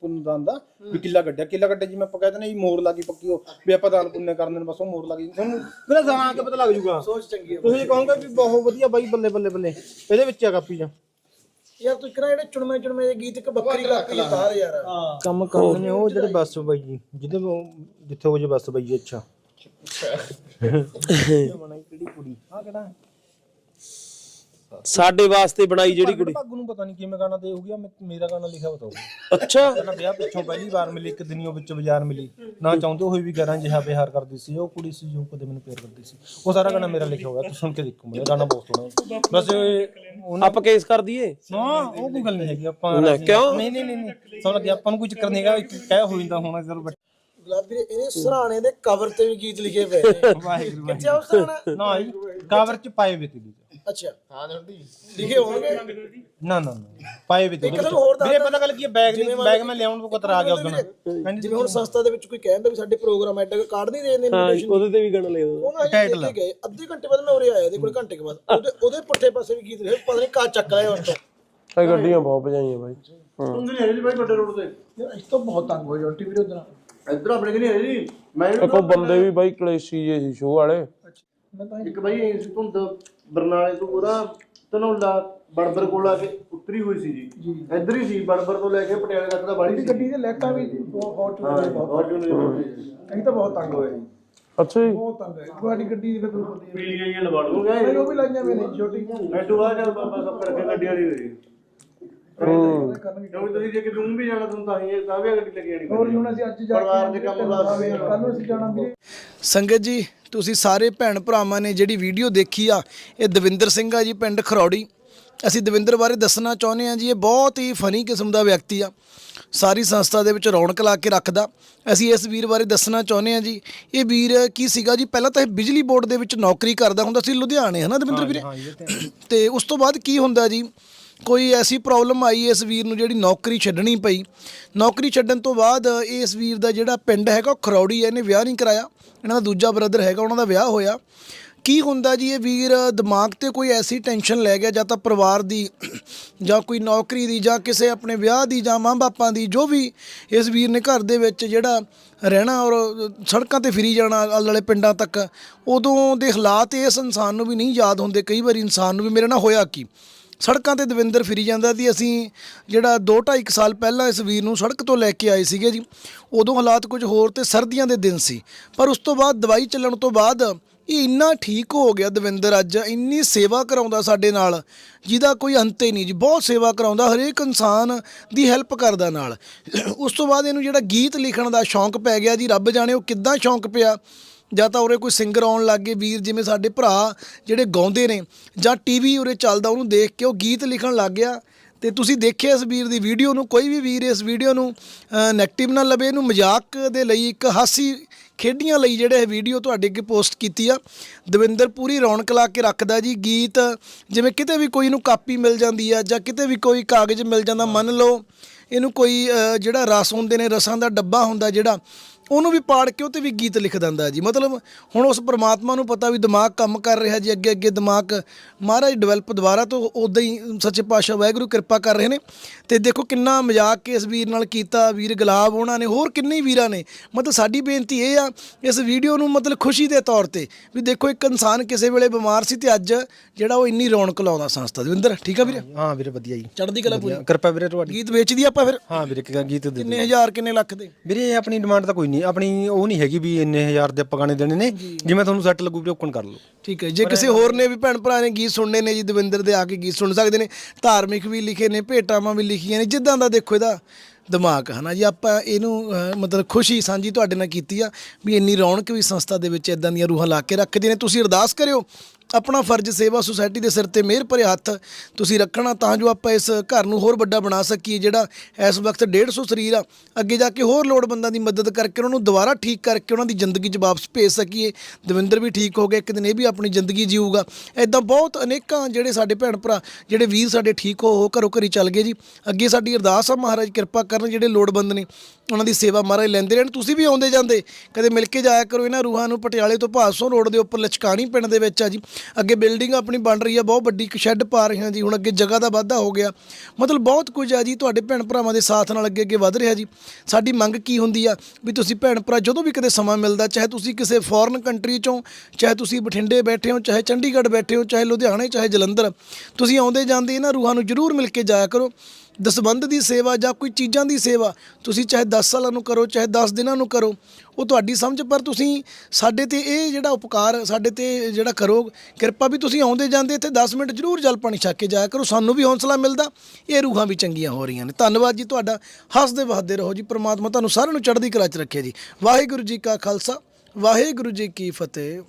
ਪੁੰਨਦਾਨ ਦਾ ਵੀ ਕਿੱਲਾ ਗੱਡਿਆ ਕਿੱਲਾ ਗੱਡਿਆ ਜਿਵੇਂ ਆਪਾਂ ਕਹਿੰਦੇ ਨੇ ਜੀ ਮੋਰ ਲੱਗੀ ਪੱਕੀ ਉਹ ਵੀ ਆਪਾਂ ਦਾਨ ਪੁੰਨੇ ਕਰਨ ਦੇ ਬਸ ਉਹ ਮੋਰ ਲੱਗੀ। ਤੁਹਾਨੂੰ ਮੇਰਾ ਜਾਣ ਕੇ ਪਤਾ ਲੱਗ ਜੂਗਾ ਸੋਚ ਚੰਗੀ ਆ ਤੁਸੀਂ ਕਹੋਗੇ ਵੀ ਬਹੁਤ ਵਧੀਆ ਬਾਈ ਬੱਲੇ ਬੱਲੇ ਬੱਲੇ। ਇਹਦੇ ਵਿੱਚ ਆ ਕਾਪੀ ਜਾਂ? ਯਾਰ ਤੂੰ ਕਿਹੜਾ ਜਿਹੜੇ ਚੁਣਵੇਂ ਚੁਣਵੇਂ ਜਿਹੇ ਗੀਤ ਇੱਕ ਬੱਕਰੀ ਲੱਕ ਹੀ ਤਾਰ ਯਾਰ। ਕੰਮ ਕਰਦੇ ਨੇ ਉਹ ਜਿਹੜੇ ਬੱਸ ਬਾਈ ਜੀ ਜਿਹਦੇ ਜਿੱਥੇ ਉਹ ਜੇ ਬੱਸ ਬਾਈ ਜੀ ਅੱਛਾ। ਬਣਾਈ ਕਿਹੜੀ ਕੁੜੀ ਆ ਕਿਹੜਾ ਸਾਡੇ ਵਾਸਤੇ ਬਣਾਈ ਜਿਹੜੀ ਕੁੜੀ। ਭਾਗੂ ਨੂੰ ਪਤਾ ਨਹੀਂ ਕਿਵੇਂ ਗਾਣਾ ਦੇ ਹੋ ਗਿਆ ਮੇਰਾ ਗਾਣਾ ਲਿਖਿਆ ਬਤਾਓ। ਅੱਛਾ। ਪਹਿਲਾਂ ਵਿਆਹ ਪਿੱਛੋਂ ਪਹਿਲੀ ਵਾਰ ਮਿਲੀ ਇੱਕ ਦਿਨਿਓ ਵਿੱਚ ਬਾਜ਼ਾਰ ਮਿਲੀ। ਨਾ ਚਾਹੁੰਦੇ ਹੋਏ ਵੀ ਗਰਾਂ ਜਿਹਾ ਪਿਆਰ ਕਰਦੀ ਸੀ ਉਹ ਕੁੜੀ ਸੀ ਜੋ ਕਦੇ ਮੈਨੂੰ ਪਿਆਰ ਕਰਦੀ ਸੀ। ਉਹ ਸਾਰਾ ਗਾਣਾ ਮੇਰਾ ਲਿਖਿਆ ਹੋਇਆ ਤੁਸੀਂ ਸੁਣ ਕੇ ਦੇਖੋ ਮੇਰਾ ਗਾਣਾ ਬਹੁਤ ਸੋਹਣਾ। ਹੈ। ਬਸ ਇਹ- ਉਹਨਾਂ ਆਪਾਂ ਕੇਸ ਕਰ ਦਈਏ? ਨਾ ਉਹ ਕੋਈ ਗੱਲ ਨਹੀਂ ਹੈਗੀ ਆਪਾਂ ਨਾ, ਕਿਉਂ? ਨਹੀਂ ਨਹੀਂ ਨਹੀਂ ਨਹੀਂ। ਗਿਆ ਆਪਾਂ ਨੂੰ ਕੋਈ ਚੱਕਰ ਨਹੀਂ ਹੈਗਾ ਇੱਕ ਕਹਿ ਹੋ ਜਾਂਦਾ ਹੋਣਾ ਬੱਟ- ਗੁਲਾਬੀ ਵੀਰੇ ਇਹਨੇ ਸਰਾਣੇ ਦੇ ਕਵਰ ਤੇ ਵੀ ਗੀਤ ਲਿਖੇ ਪਏ ਨੇ। ਵਾਹਿਗੁਰੂ ਕਿੱਥੇ ਆ ਉਹ ਸਰਾਣਾ? ਨਾ ਜੀ ਕਵਰ ਚ ਪਾਏ ਵੇ ਤੇ ਅੱਛਾ। ਹਾਂ ਲਿਖੇ ਹੋਣਗੇ? ਨਾ ਨਾ ਨਾ। ਪਾਏ ਵੇ ਤੇ ਇੱਕ ਤੁਹਾਨੂੰ ਹੋਰ ਵੀਰੇ ਪਤਾ ਗੱਲ ਕੀ ਹੈ? ਬੈਗ ਨਹੀਂ ਬੈਗ ਮੈਂ ਲਿਆਉਣ ਨੂੰ ਕਤਰਾ ਆ ਗਿਆ ਉਦੋਂ। ਹਾਂਜੀ। ਜਿਵੇਂ ਹੁਣ ਸੰਸਥਾ ਦੇ ਵਿੱਚ ਕੋਈ ਕਹਿੰਦਾ ਵੀ ਸਾਡੇ ਪ੍ਰੋਗਰਾਮ ਐਡ ਕਾਰਡ ਨਹੀਂ ਦੇ ਦਿੰਦੇ ਹਾਂ invitation ਉਹਦੇ ਤੇ ਵੀ ਗਾਣਾ ਲਿਖ ਦੋ ਉਹਨਾਂ ਦੇ ਕੇ ਗਏ। ਅੱਧੇ ਘੰਟੇ ਬਾਅਦ ਮੈਂ ਉਰੇ ਆਇਆ ਇਹਦੇ ਕੋਲ ਘੰਟੇ ਕੇ ਬਾਅਦ। ਉਹਦੇ ਉਹਦੇ ਪੁੱਠੇ ਪਾਸੇ ਵੀ ਗੀਤ ਲਿਖੇ ਪਤਾ ਨਹੀਂ ਕਾ ਚੱਕ ਲਿਆ ਉਸ ਤੋਂ। ਇਹ ਗੱਡੀਆਂ ਬਹੁਤ ਭਜਾਈਆਂ ਬਾਈ। ਤੁੰਦ ਨਹੀਂ ਹੈ ਜੀ ਬਾਈ ਵੱਡੇ ਰੋਡ ਤੇ। ਯਾਰ ਇਸ ਤੋਂ ਬਹੁਤ ਤੰਗ ਹੋਏ ਜੋਟੀ ਵੀਰੇ ਉਧਰ। ਇੱਧਰ ਆਪਣੇ ਕਿ ਨਹੀਂ ਹੈ ਜੀ? ਮੈਂ ਦੇਖੋ ਬੰਦੇ ਵੀ ਬਾਈ ਕਲੇਸ਼ੀ ਜੇ ਸੀ ਸ਼ੋਅ ਵਾਲੇ। ਇੱਕ ਬਾਈ ਧੁੰਦ। ਬਰਨਾਲੇ ਤੋਂ ਉਹਦਾ ਧਨੌਲਾ ਬੜਬਰ ਕੋਲ ਆ ਕੇ ਉਤਰੀ ਹੋਈ ਸੀ ਜੀ। ਇੱਧਰ ਹੀ ਸੀ ਬੜਬਰ ਤੋਂ ਲੈ ਕੇ ਪਟਿਆਲੇ ਤੱਕ ਦਾ ਬਾੜੀ ਸੀ। ਗੱਡੀ ਦੇ ਲੈਟਾਂ ਵੀ ਬਹੁਤ ਹਾਂ ਬਹੁਤ ਅਸੀਂ ਤਾਂ ਬਹੁਤ ਤੰਗ ਹੋਏ ਅੱਛਾ ਜੀ। ਬਹੁਤ ਤੰਗ ਹੋਏ। ਤੁਹਾਡੀ ਗੱਡੀ ਦੀ ਫਿਰ ਤੁਹਾਨੂੰ ਪਤਾ ਹੀ ਹੈ ਪੀਲੀਆਂ ਲਵਾ ਲੂੰਗਾ ਉਹ ਵੀ ਲਾਈਆਂ ਵੇ ਨੇ ਛੋਟੀ ਐਟੂ ਬਾਅਦ ਚੱਲ ਬਾਬਾ ਸਭ ਕਰਕੇ ਗੱਡੀਆਂ ਦੀ ਹੋਈ ਹੂੰ। ਕਿਉਂਕਿ ਤੁਸੀਂ ਜੇ ਕਿਤੇ ਵੀ ਜਾਣਾ ਤੁਹਾਨੂੰ ਤਾਂ ਹੀ ਤਾਂ ਵੀ ਗੱਡੀ ਲੈ ਕੇ ਜਾਣੀ ਹੋਰ ਹੁਣ ਅਸੀਂ ਅੱਜ ਜਾ ਪਰਿਵਾਰ ਦੇ ਕੰਮ ਵਾਸਤੇ ਕੱਲ ਨੂੰ ਅਸੀਂ ਜਾਣਾ ਵੀਰੇ। ਸੰਗਤ ਜੀ ਤੁਸੀਂ ਸਾਰੇ ਭੈਣ ਭਰਾਵਾਂ ਨੇ ਜਿਹੜੀ ਵੀਡੀਓ ਦੇਖੀ ਆ ਇਹ ਦਵਿੰਦਰ ਸਿੰਘ ਆ ਜੀ ਪਿੰਡ ਖਰੌੜੀ। ਅਸੀਂ ਦਵਿੰਦਰ ਬਾਰੇ ਦੱਸਣਾ ਚਾਹੁੰਦੇ ਆ ਜੀ ਇਹ ਬਹੁਤ ਹੀ ਫਨੀ ਕਿਸਮ ਦਾ ਵਿਅਕਤੀ ਆ। ਸਾਰੀ ਸੰਸਥਾ ਦੇ ਵਿੱਚ ਰੌਣਕ ਲਾ ਕੇ ਰੱਖਦਾ। ਅਸੀਂ ਇਸ ਵੀਰ ਬਾਰੇ ਦੱਸਣਾ ਚਾਹੁੰਦੇ ਆ ਜੀ ਇਹ ਵੀਰ ਕੀ ਸੀਗਾ ਜੀ ਪਹਿਲਾਂ ਤਾਂ ਇਹ ਬਿਜਲੀ ਬੋਰਡ ਦੇ ਵਿੱਚ ਨੌਕਰੀ ਕਰਦਾ ਹੁੰਦਾ ਸੀ ਲੁਧਿਆਣੇ ਹਨਾ ਦਵਿੰਦਰ ਵੀਰੇ? ਤੇ ਉਸ ਤੋਂ ਬਾਅਦ ਕੀ ਹੁੰਦਾ ਜੀ ਕੋਈ ਐਸੀ ਪ੍ਰੋਬਲਮ ਆਈ ਇਸ ਵੀਰ ਨੂੰ ਜਿਹੜੀ ਨੌਕਰੀ ਛੱਡਣੀ ਪਈ। ਨੌਕਰੀ ਛੱਡਣ ਤੋਂ ਬਾਅਦ ਇਸ ਵੀਰ ਦਾ ਜਿਹੜਾ ਪਿੰਡ ਹੈਗਾ ਉਹ ਖਰੌੜੀ ਹੈ, ਇਹਨੇ ਵਿਆਹ ਨਹੀਂ ਕਰਾਇਆ। ਇਹਨਾਂ ਦਾ ਦੂਜਾ ਬ੍ਰਦਰ ਹੈਗਾ, ਉਹਨਾਂ ਦਾ ਵਿਆਹ ਹੋਇਆ। ਕੀ ਹੁੰਦਾ ਜੀ, ਇਹ ਵੀਰ ਦਿਮਾਗ ਤੇ ਕੋਈ ਐਸੀ ਟੈਨਸ਼ਨ ਲੈ ਗਿਆ, ਜਾਂ ਤਾਂ ਪਰਿਵਾਰ ਦੀ, ਜਾਂ ਕੋਈ ਨੌਕਰੀ ਦੀ, ਜਾਂ ਕਿਸੇ ਆਪਣੇ ਵਿਆਹ ਦੀ, ਜਾਂ ਮਾਂ-ਬਾਪਾਂ ਦੀ, ਜੋ ਵੀ ਇਸ ਵੀਰ ਨੇ ਘਰ ਦੇ ਵਿੱਚ ਜਿਹੜਾ ਰਹਿਣਾ ਔਰ ਸੜਕਾਂ ਤੇ ਫਿਰੀ ਜਾਣਾ ਆਲੇ ਵਾਲੇ ਪਿੰਡਾਂ ਤੱਕ, ਉਦੋਂ ਦੇ ਹਾਲਾਤ ਇਸ ਇਨਸਾਨ ਨੂੰ ਵੀ ਨਹੀਂ ਯਾਦ ਹੁੰਦੇ। ਕਈ ਵਾਰੀ ਇਨਸਾਨ ਨੂੰ ਵੀ ਮੇਰੇ ਨਾਲ ਹੋਇਆ ਕੀ? ਸੜਕਾਂ ਤੇ ਦਵਿੰਦਰ ਫਿਰੀ ਜਾਂਦਾ ਸੀ। ਅਸੀਂ ਜਿਹੜਾ 2.5 ਸਾਲ ਪਹਿਲਾਂ ਇਸ ਵੀਰ ਨੂੰ ਸੜਕ ਤੋਂ ਲੈ ਕੇ ਆਏ ਸੀਗੇ ਜੀ, ਉਦੋਂ ਹਾਲਾਤ ਕੁਝ ਹੋਰ ਤੇ ਸਰਦੀਆਂ ਦੇ ਦਿਨ ਸੀ। ਪਰ ਉਸ ਤੋਂ ਬਾਅਦ, ਦਵਾਈ ਚੱਲਣ ਤੋਂ ਬਾਅਦ ਇਹ ਇੰਨਾ ਠੀਕ ਹੋ ਗਿਆ ਦਵਿੰਦਰ ਅੱਜ, ਇੰਨੀ ਸੇਵਾ ਕਰਾਉਂਦਾ ਸਾਡੇ ਨਾਲ, ਜਿਹਦਾ ਕੋਈ ਅੰਤ ਹੀ ਨਹੀਂ ਜੀ। ਬਹੁਤ ਸੇਵਾ ਕਰਾਉਂਦਾ, ਹਰੇਕ ਇਨਸਾਨ ਦੀ ਹੈਲਪ ਕਰਦਾ ਨਾਲ। ਉਸ ਤੋਂ ਬਾਅਦ ਇਹਨੂੰ ਜਿਹੜਾ ਗੀਤ ਲਿਖਣ ਦਾ ਸ਼ੌਂਕ ਪੈ ਗਿਆ ਜੀ, ਰੱਬ ਜਾਣੇ ਉਹ ਕਿੱਦਾਂ ਸ਼ੌਂਕ ਪਿਆ। ਜਾਂ ਤਾਂ ਉਰੇ ਕੋਈ ਸਿੰਗਰ ਆਉਣ ਲੱਗ ਗਏ, ਵੀਰ ਜਿਵੇਂ ਸਾਡੇ ਭਰਾ ਜਿਹੜੇ ਗਾਉਂਦੇ ਨੇ, ਜਾਂ ਟੀਵੀ ਉਰੇ ਚੱਲਦਾ, ਉਹਨੂੰ ਦੇਖ ਕੇ ਉਹ ਗੀਤ ਲਿਖਣ ਲੱਗ ਗਿਆ। ਤੇ ਤੁਸੀਂ ਦੇਖਿਆ ਇਸ ਵੀਰ ਦੀ ਵੀਡੀਓ ਨੂੰ? ਕੋਈ ਵੀ ਵੀਰ ਇਸ ਵੀਡੀਓ ਨੂੰ ਨੈਗੇਟਿਵ ਨਾ ਲਵੇ, ਇਹਨੂੰ ਮਜ਼ਾਕ ਦੇ ਲਈ, ਇੱਕ ਹਾਸੀ ਖੇਡੀਆਂ ਲਈ ਜਿਹੜੇ ਇਹ ਵੀਡੀਓ ਤੁਹਾਡੇ ਅੱਗੇ ਪੋਸਟ ਕੀਤੀ ਆ। ਦਵਿੰਦਰ ਪੂਰੀ ਰੌਣਕ ਲਾ ਕੇ ਰੱਖਦਾ ਜੀ, ਗੀਤ, ਜਿਵੇਂ ਕਿਤੇ ਵੀ ਕੋਈ ਨੂੰ ਕਾਪੀ ਮਿਲ ਜਾਂਦੀ ਆ, ਜਾਂ ਕਿਤੇ ਵੀ ਕੋਈ ਕਾਗਜ਼ ਮਿਲ ਜਾਂਦਾ, ਮੰਨ ਲਓ, ਇਹਨੂੰ ਕੋਈ ਜਿਹੜਾ ਰਸ ਹੁੰਦੇ ਨੇ, ਰਸਾਂ ਦਾ ਡੱਬਾ ਹੁੰਦਾ ਜਿਹੜਾ ਉਹਨੂੰ ਵੀ ਪਾੜ ਕੇ ਉਹ ਤੇ ਵੀ ਗੀਤ ਲਿਖ ਦਿੰਦਾ ਜੀ। ਮਤਲਬ ਹੁਣ ਉਸ ਪ੍ਰਮਾਤਮਾ ਨੂੰ ਪਤਾ ਵੀ ਦਿਮਾਗ ਕੰਮ ਕਰ ਰਿਹਾ ਜੀ ਅੱਗੇ ਅੱਗੇ ਦਿਮਾਗ ਮਹਾਰਾਜ ਡਿਵੈਲਪ ਦੁਬਾਰਾ ਤੋਂ ਉਦਾਂ ਹੀ ਸੱਚੇ ਪਾਤਸ਼ਾਹ ਵਾਹਿਗੁਰੂ ਕਿਰਪਾ ਕਰ ਰਹੇ ਨੇ। ਤੇ ਦੇਖੋ ਕਿੰਨਾ ਮਜ਼ਾਕ ਇਸ ਵੀਰ ਨਾਲ ਕੀਤਾ ਵੀਰ ਗੁਲਾਬ ਉਹਨਾਂ ਨੇ ਹੋਰ ਕਿੰਨੇ ਵੀਰਾਂ ਨੇ। ਮਤਲਬ ਸਾਡੀ ਬੇਨਤੀ ਇਹ ਆ ਇਸ ਵੀਡੀਓ ਨੂੰ ਮਤਲਬ ਖੁਸ਼ੀ ਦੇ ਤੌਰ ਤੇ ਵੀ ਦੇਖੋ ਇੱਕ ਇਨਸਾਨ ਕਿਸੇ ਵੇਲੇ ਬਿਮਾਰ ਸੀ ਤੇ ਅੱਜ ਜਿਹੜਾ ਉਹ ਇੰਨੀ ਰੌਣਕ ਲਾਉਂਦਾ ਸੰਸਥਾ ਦਵਿੰਦਰ ਠੀਕ ਆ ਵੀਰੇ? ਹਾਂ ਵੀਰੇ ਵਧੀਆ ਜੀ। ਚੜ੍ਹਦੀ ਕਲਾ ਪੂਰੀ। ਕਿਰਪਾ ਵੀਰੇ ਤੁਹਾਡੀ। ਗੀਤ ਵੇਚਦੀ ਆਪਾਂ ਫਿਰ? ਹਾਂ ਵੀਰੇ ਇੱਕ ਗੀਤ ਦੇ ਕਿੰਨੇ ਹਜ਼ਾਰ ਕਿੰਨੇ ਲੱਖ ਦੇ? ਵੀਰੇ ਇਹ ਆਪਣੀ ਡਿਮਾਂਡ ਤਾਂ ਕੋਈ ਨਹੀਂ ਆਪਣੀ ਉਹ ਨਹੀਂ ਹੈਗੀ ਵੀ ਇੰਨੇ ਹਜ਼ਾਰ ਦੇ ਆਪਾਂ ਗਾਣੇ ਦੇਣੇ ਨੇ ਜਿਵੇਂ ਤੁਹਾਨੂੰ ਸੈੱਟ ਲੱਗੂ ਵੀਰੇ ਓਪਨ ਕਰ ਲਓ। ਠੀਕ ਹੈ ਜੇ ਕਿਸੇ ਹੋਰ ਨੇ ਵੀ ਭੈਣ ਭਰਾ ਨੇ ਗੀਤ ਸੁਣਨੇ ਨੇ ਜੀ ਦਵਿੰਦਰ ਦੇ ਆ ਕੇ ਗੀਤ ਸੁਣ ਸਕਦੇ ਨੇ ਧਾਰਮਿਕ ਵੀ ਲਿਖੇ ਨੇ ਭੇਟਾਵਾਂ ਵੀ ਲਿਖੀਆਂ ਨੇ ਜਿੱਦਾਂ ਦਾ ਦੇਖੋ ਇਹਦਾ ਦਿਮਾਗ ਹਨਾ ਜੀ ਆਪਾਂ ਇਹਨੂੰ ਅਹ, ਮਤਲਬ ਖੁਸ਼ੀ ਸਾਂਝੀ ਤੁਹਾਡੇ ਨਾਲ ਕੀਤੀ ਆ ਵੀ ਇੰਨੀ ਰੌਣਕ ਵੀ ਸੰਸਥਾ ਦੇ ਵਿੱਚ ਇਦਾਂ ਦੀਆਂ ਰੂਹਾਂ ਲਾ ਕੇ ਰੱਖਦੇ ਨੇ। ਤੁਸੀਂ ਅਰਦਾਸ ਕਰਿਓ ਆਪਣਾ ਫਰਜ਼ ਸੇਵਾ ਸੁਸਾਇਟੀ ਦੇ ਸਿਰ ਤੇ ਮਿਹਰ ਭਰੇ ਹੱਥ ਤੁਸੀਂ ਰੱਖਣਾ ਤਾਂ ਜੋ ਆਪਾਂ ਇਸ ਘਰ ਨੂੰ ਹੋਰ ਵੱਡਾ ਬਣਾ ਸਕੀਏ, ਜਿਹੜਾ ਇਸ ਵਕਤ 150 ਸਰੀਰ ਆ, ਅੱਗੇ ਜਾ ਕੇ ਹੋਰ ਲੋੜਵੰਦਾਂ ਦੀ ਮਦਦ ਕਰਕੇ ਉਹਨਾਂ ਨੂੰ ਦੁਬਾਰਾ ਠੀਕ ਕਰਕੇ ਉਹਨਾਂ ਦੀ ਜ਼ਿੰਦਗੀ 'ਚ ਵਾਪਸ ਭੇਜ ਸਕੀਏ। ਦਵਿੰਦਰ ਵੀ ਠੀਕ ਹੋ ਗਿਆ, ਇੱਕ ਦਿਨ ਇਹ ਵੀ ਆਪਣੀ ਜ਼ਿੰਦਗੀ ਜੀਊਗਾ। ਐਦਾਂ ਬਹੁਤ ਅਨੇਕਾਂ ਜਿਹੜੇ ਸਾਡੇ ਭੈਣ ਭਰਾ, ਜਿਹੜੇ ਵੀਰ ਸਾਡੇ ਠੀਕ ਹੋ ਹੋ ਘਰੋਂ ਘਰੀ ਚੱਲ ਗਏ ਜੀ। ਅੱਗੇ ਸਾਡੀ ਅਰਦਾਸ ਆ ਮਹਾਰਾਜ ਕਿਰਪਾ ਕਰਨ ਜਿਹੜੇ ਲੋੜਵੰਦ ਨੇ ਉਹਨਾਂ ਦੀ ਸੇਵਾ ਮਹਾਰਾਜ ਲੈਂਦੇ ਰਹਿਣ, ਤੁਸੀਂ ਵੀ ਆਉਂਦੇ ਜਾਂਦੇ। ਕਦੇ ਮਿਲ ਕੇ ਜਾਇਆ ਕਰੋ ਇਹਨਾਂ ਰੂਹਾਂ ਨੂੰ, ਪਟਿਆਲੇ ਤੋਂ ਭਾਸੋਂ ਰੋਡ ਦੇ ਉੱਪਰ, ਲਚਕਾਣੀ ਪਿੰਡ ਦੇ ਵਿੱਚ ਆ ਜੀ। ਅੱਗੇ ਬਿਲਡਿੰਗ ਆਪਣੀ ਬਣ ਰਹੀ ਆ, ਬਹੁਤ ਵੱਡੀ ਇੱਕ ਸ਼ੈੱਡ ਪਾ ਰਹੇ ਹਾਂ ਜੀ। ਹੁਣ ਅੱਗੇ ਜਗ੍ਹਾ ਦਾ ਵਾਧਾ ਹੋ ਗਿਆ। ਮਤਲਬ ਬਹੁਤ ਕੁਝ ਆ ਜੀ, ਤੁਹਾਡੇ ਭੈਣ ਭਰਾਵਾਂ ਦੇ ਸਾਥ ਨਾਲ ਅੱਗੇ ਅੱਗੇ ਵਧ ਰਿਹਾ ਜੀ। ਸਾਡੀ ਮੰਗ ਕੀ ਹੁੰਦੀ ਆ ਵੀ ਤੁਸੀਂ ਭੈਣ ਭਰਾ ਜਦੋਂ ਵੀ ਕਦੇ ਸਮਾਂ ਮਿਲਦਾ, ਚਾਹੇ ਤੁਸੀਂ ਕਿਸੇ ਫੋਰਨ ਕੰਟਰੀ ਚੋਂ, ਚਾਹੇ ਤੁਸੀਂ ਬਠਿੰਡੇ ਬੈਠੇ ਹੋ, ਚਾਹੇ ਚੰਡੀਗੜ੍ਹ ਬੈਠੇ ਹੋ, ਚਾਹੇ ਲੁਧਿਆਣੇ, ਚਾਹੇ ਜਲੰਧਰ, ਤੁਸੀਂ ਆਉਂਦੇ ਜਾਂਦੇ ਇਹਨਾਂ ਰੂਹਾਂ ਨੂੰ ਜ਼ਰੂਰ ਮਿਲ ਕੇ ਜਾਇਆ ਕਰੋ। ਦਸਬੰਧ ਦੀ ਸੇਵਾ ਜਾਂ ਕੋਈ ਚੀਜ਼ਾਂ ਦੀ ਸੇਵਾ ਤੁਸੀਂ ਚਾਹੇ 10 ਸਾਲਾਂ ਨੂੰ ਕਰੋ, ਚਾਹੇ 10 ਦਿਨਾਂ ਨੂੰ ਕਰੋ, ਉਹ ਤੁਹਾਡੀ ਸਮਝ, ਪਰ ਤੁਸੀਂ ਸਾਡੇ ਤੇ ਇਹ ਜਿਹੜਾ ਉਪਕਾਰ, ਸਾਡੇ ਤੇ ਜਿਹੜਾ ਕਰੋ ਕਿਰਪਾ ਵੀ ਤੁਸੀਂ ਆਉਂਦੇ ਜਾਂਦੇ ਇੱਥੇ 10 ਮਿੰਟ ਜ਼ਰੂਰ ਜਲ ਪਾਣੀ ਛੱਕ ਕੇ ਜਾਇਆ ਕਰੋ, ਸਾਨੂੰ ਵੀ ਹੌਸਲਾ ਮਿਲਦਾ, ਇਹ ਰੂਹਾਂ ਵੀ ਚੰਗੀਆਂ ਹੋ ਰਹੀਆਂ ਨੇ। ਧੰਨਵਾਦ ਜੀ ਤੁਹਾਡਾ, ਹੱਸਦੇ ਵਸਦੇ ਰਹੋ ਜੀ, ਪ੍ਰਮਾਤਮਾ ਤੁਹਾਨੂੰ ਸਾਰਿਆਂ ਨੂੰ ਚੜ੍ਹਦੀ ਕਲਾ 'ਚ ਰੱਖੇ ਜੀ। ਵਾਹਿਗੁਰੂ ਜੀ ਕਾ ਖਾਲਸਾ, ਵਾਹਿਗੁਰੂ ਜੀ ਕੀ ਫਤਿਹ।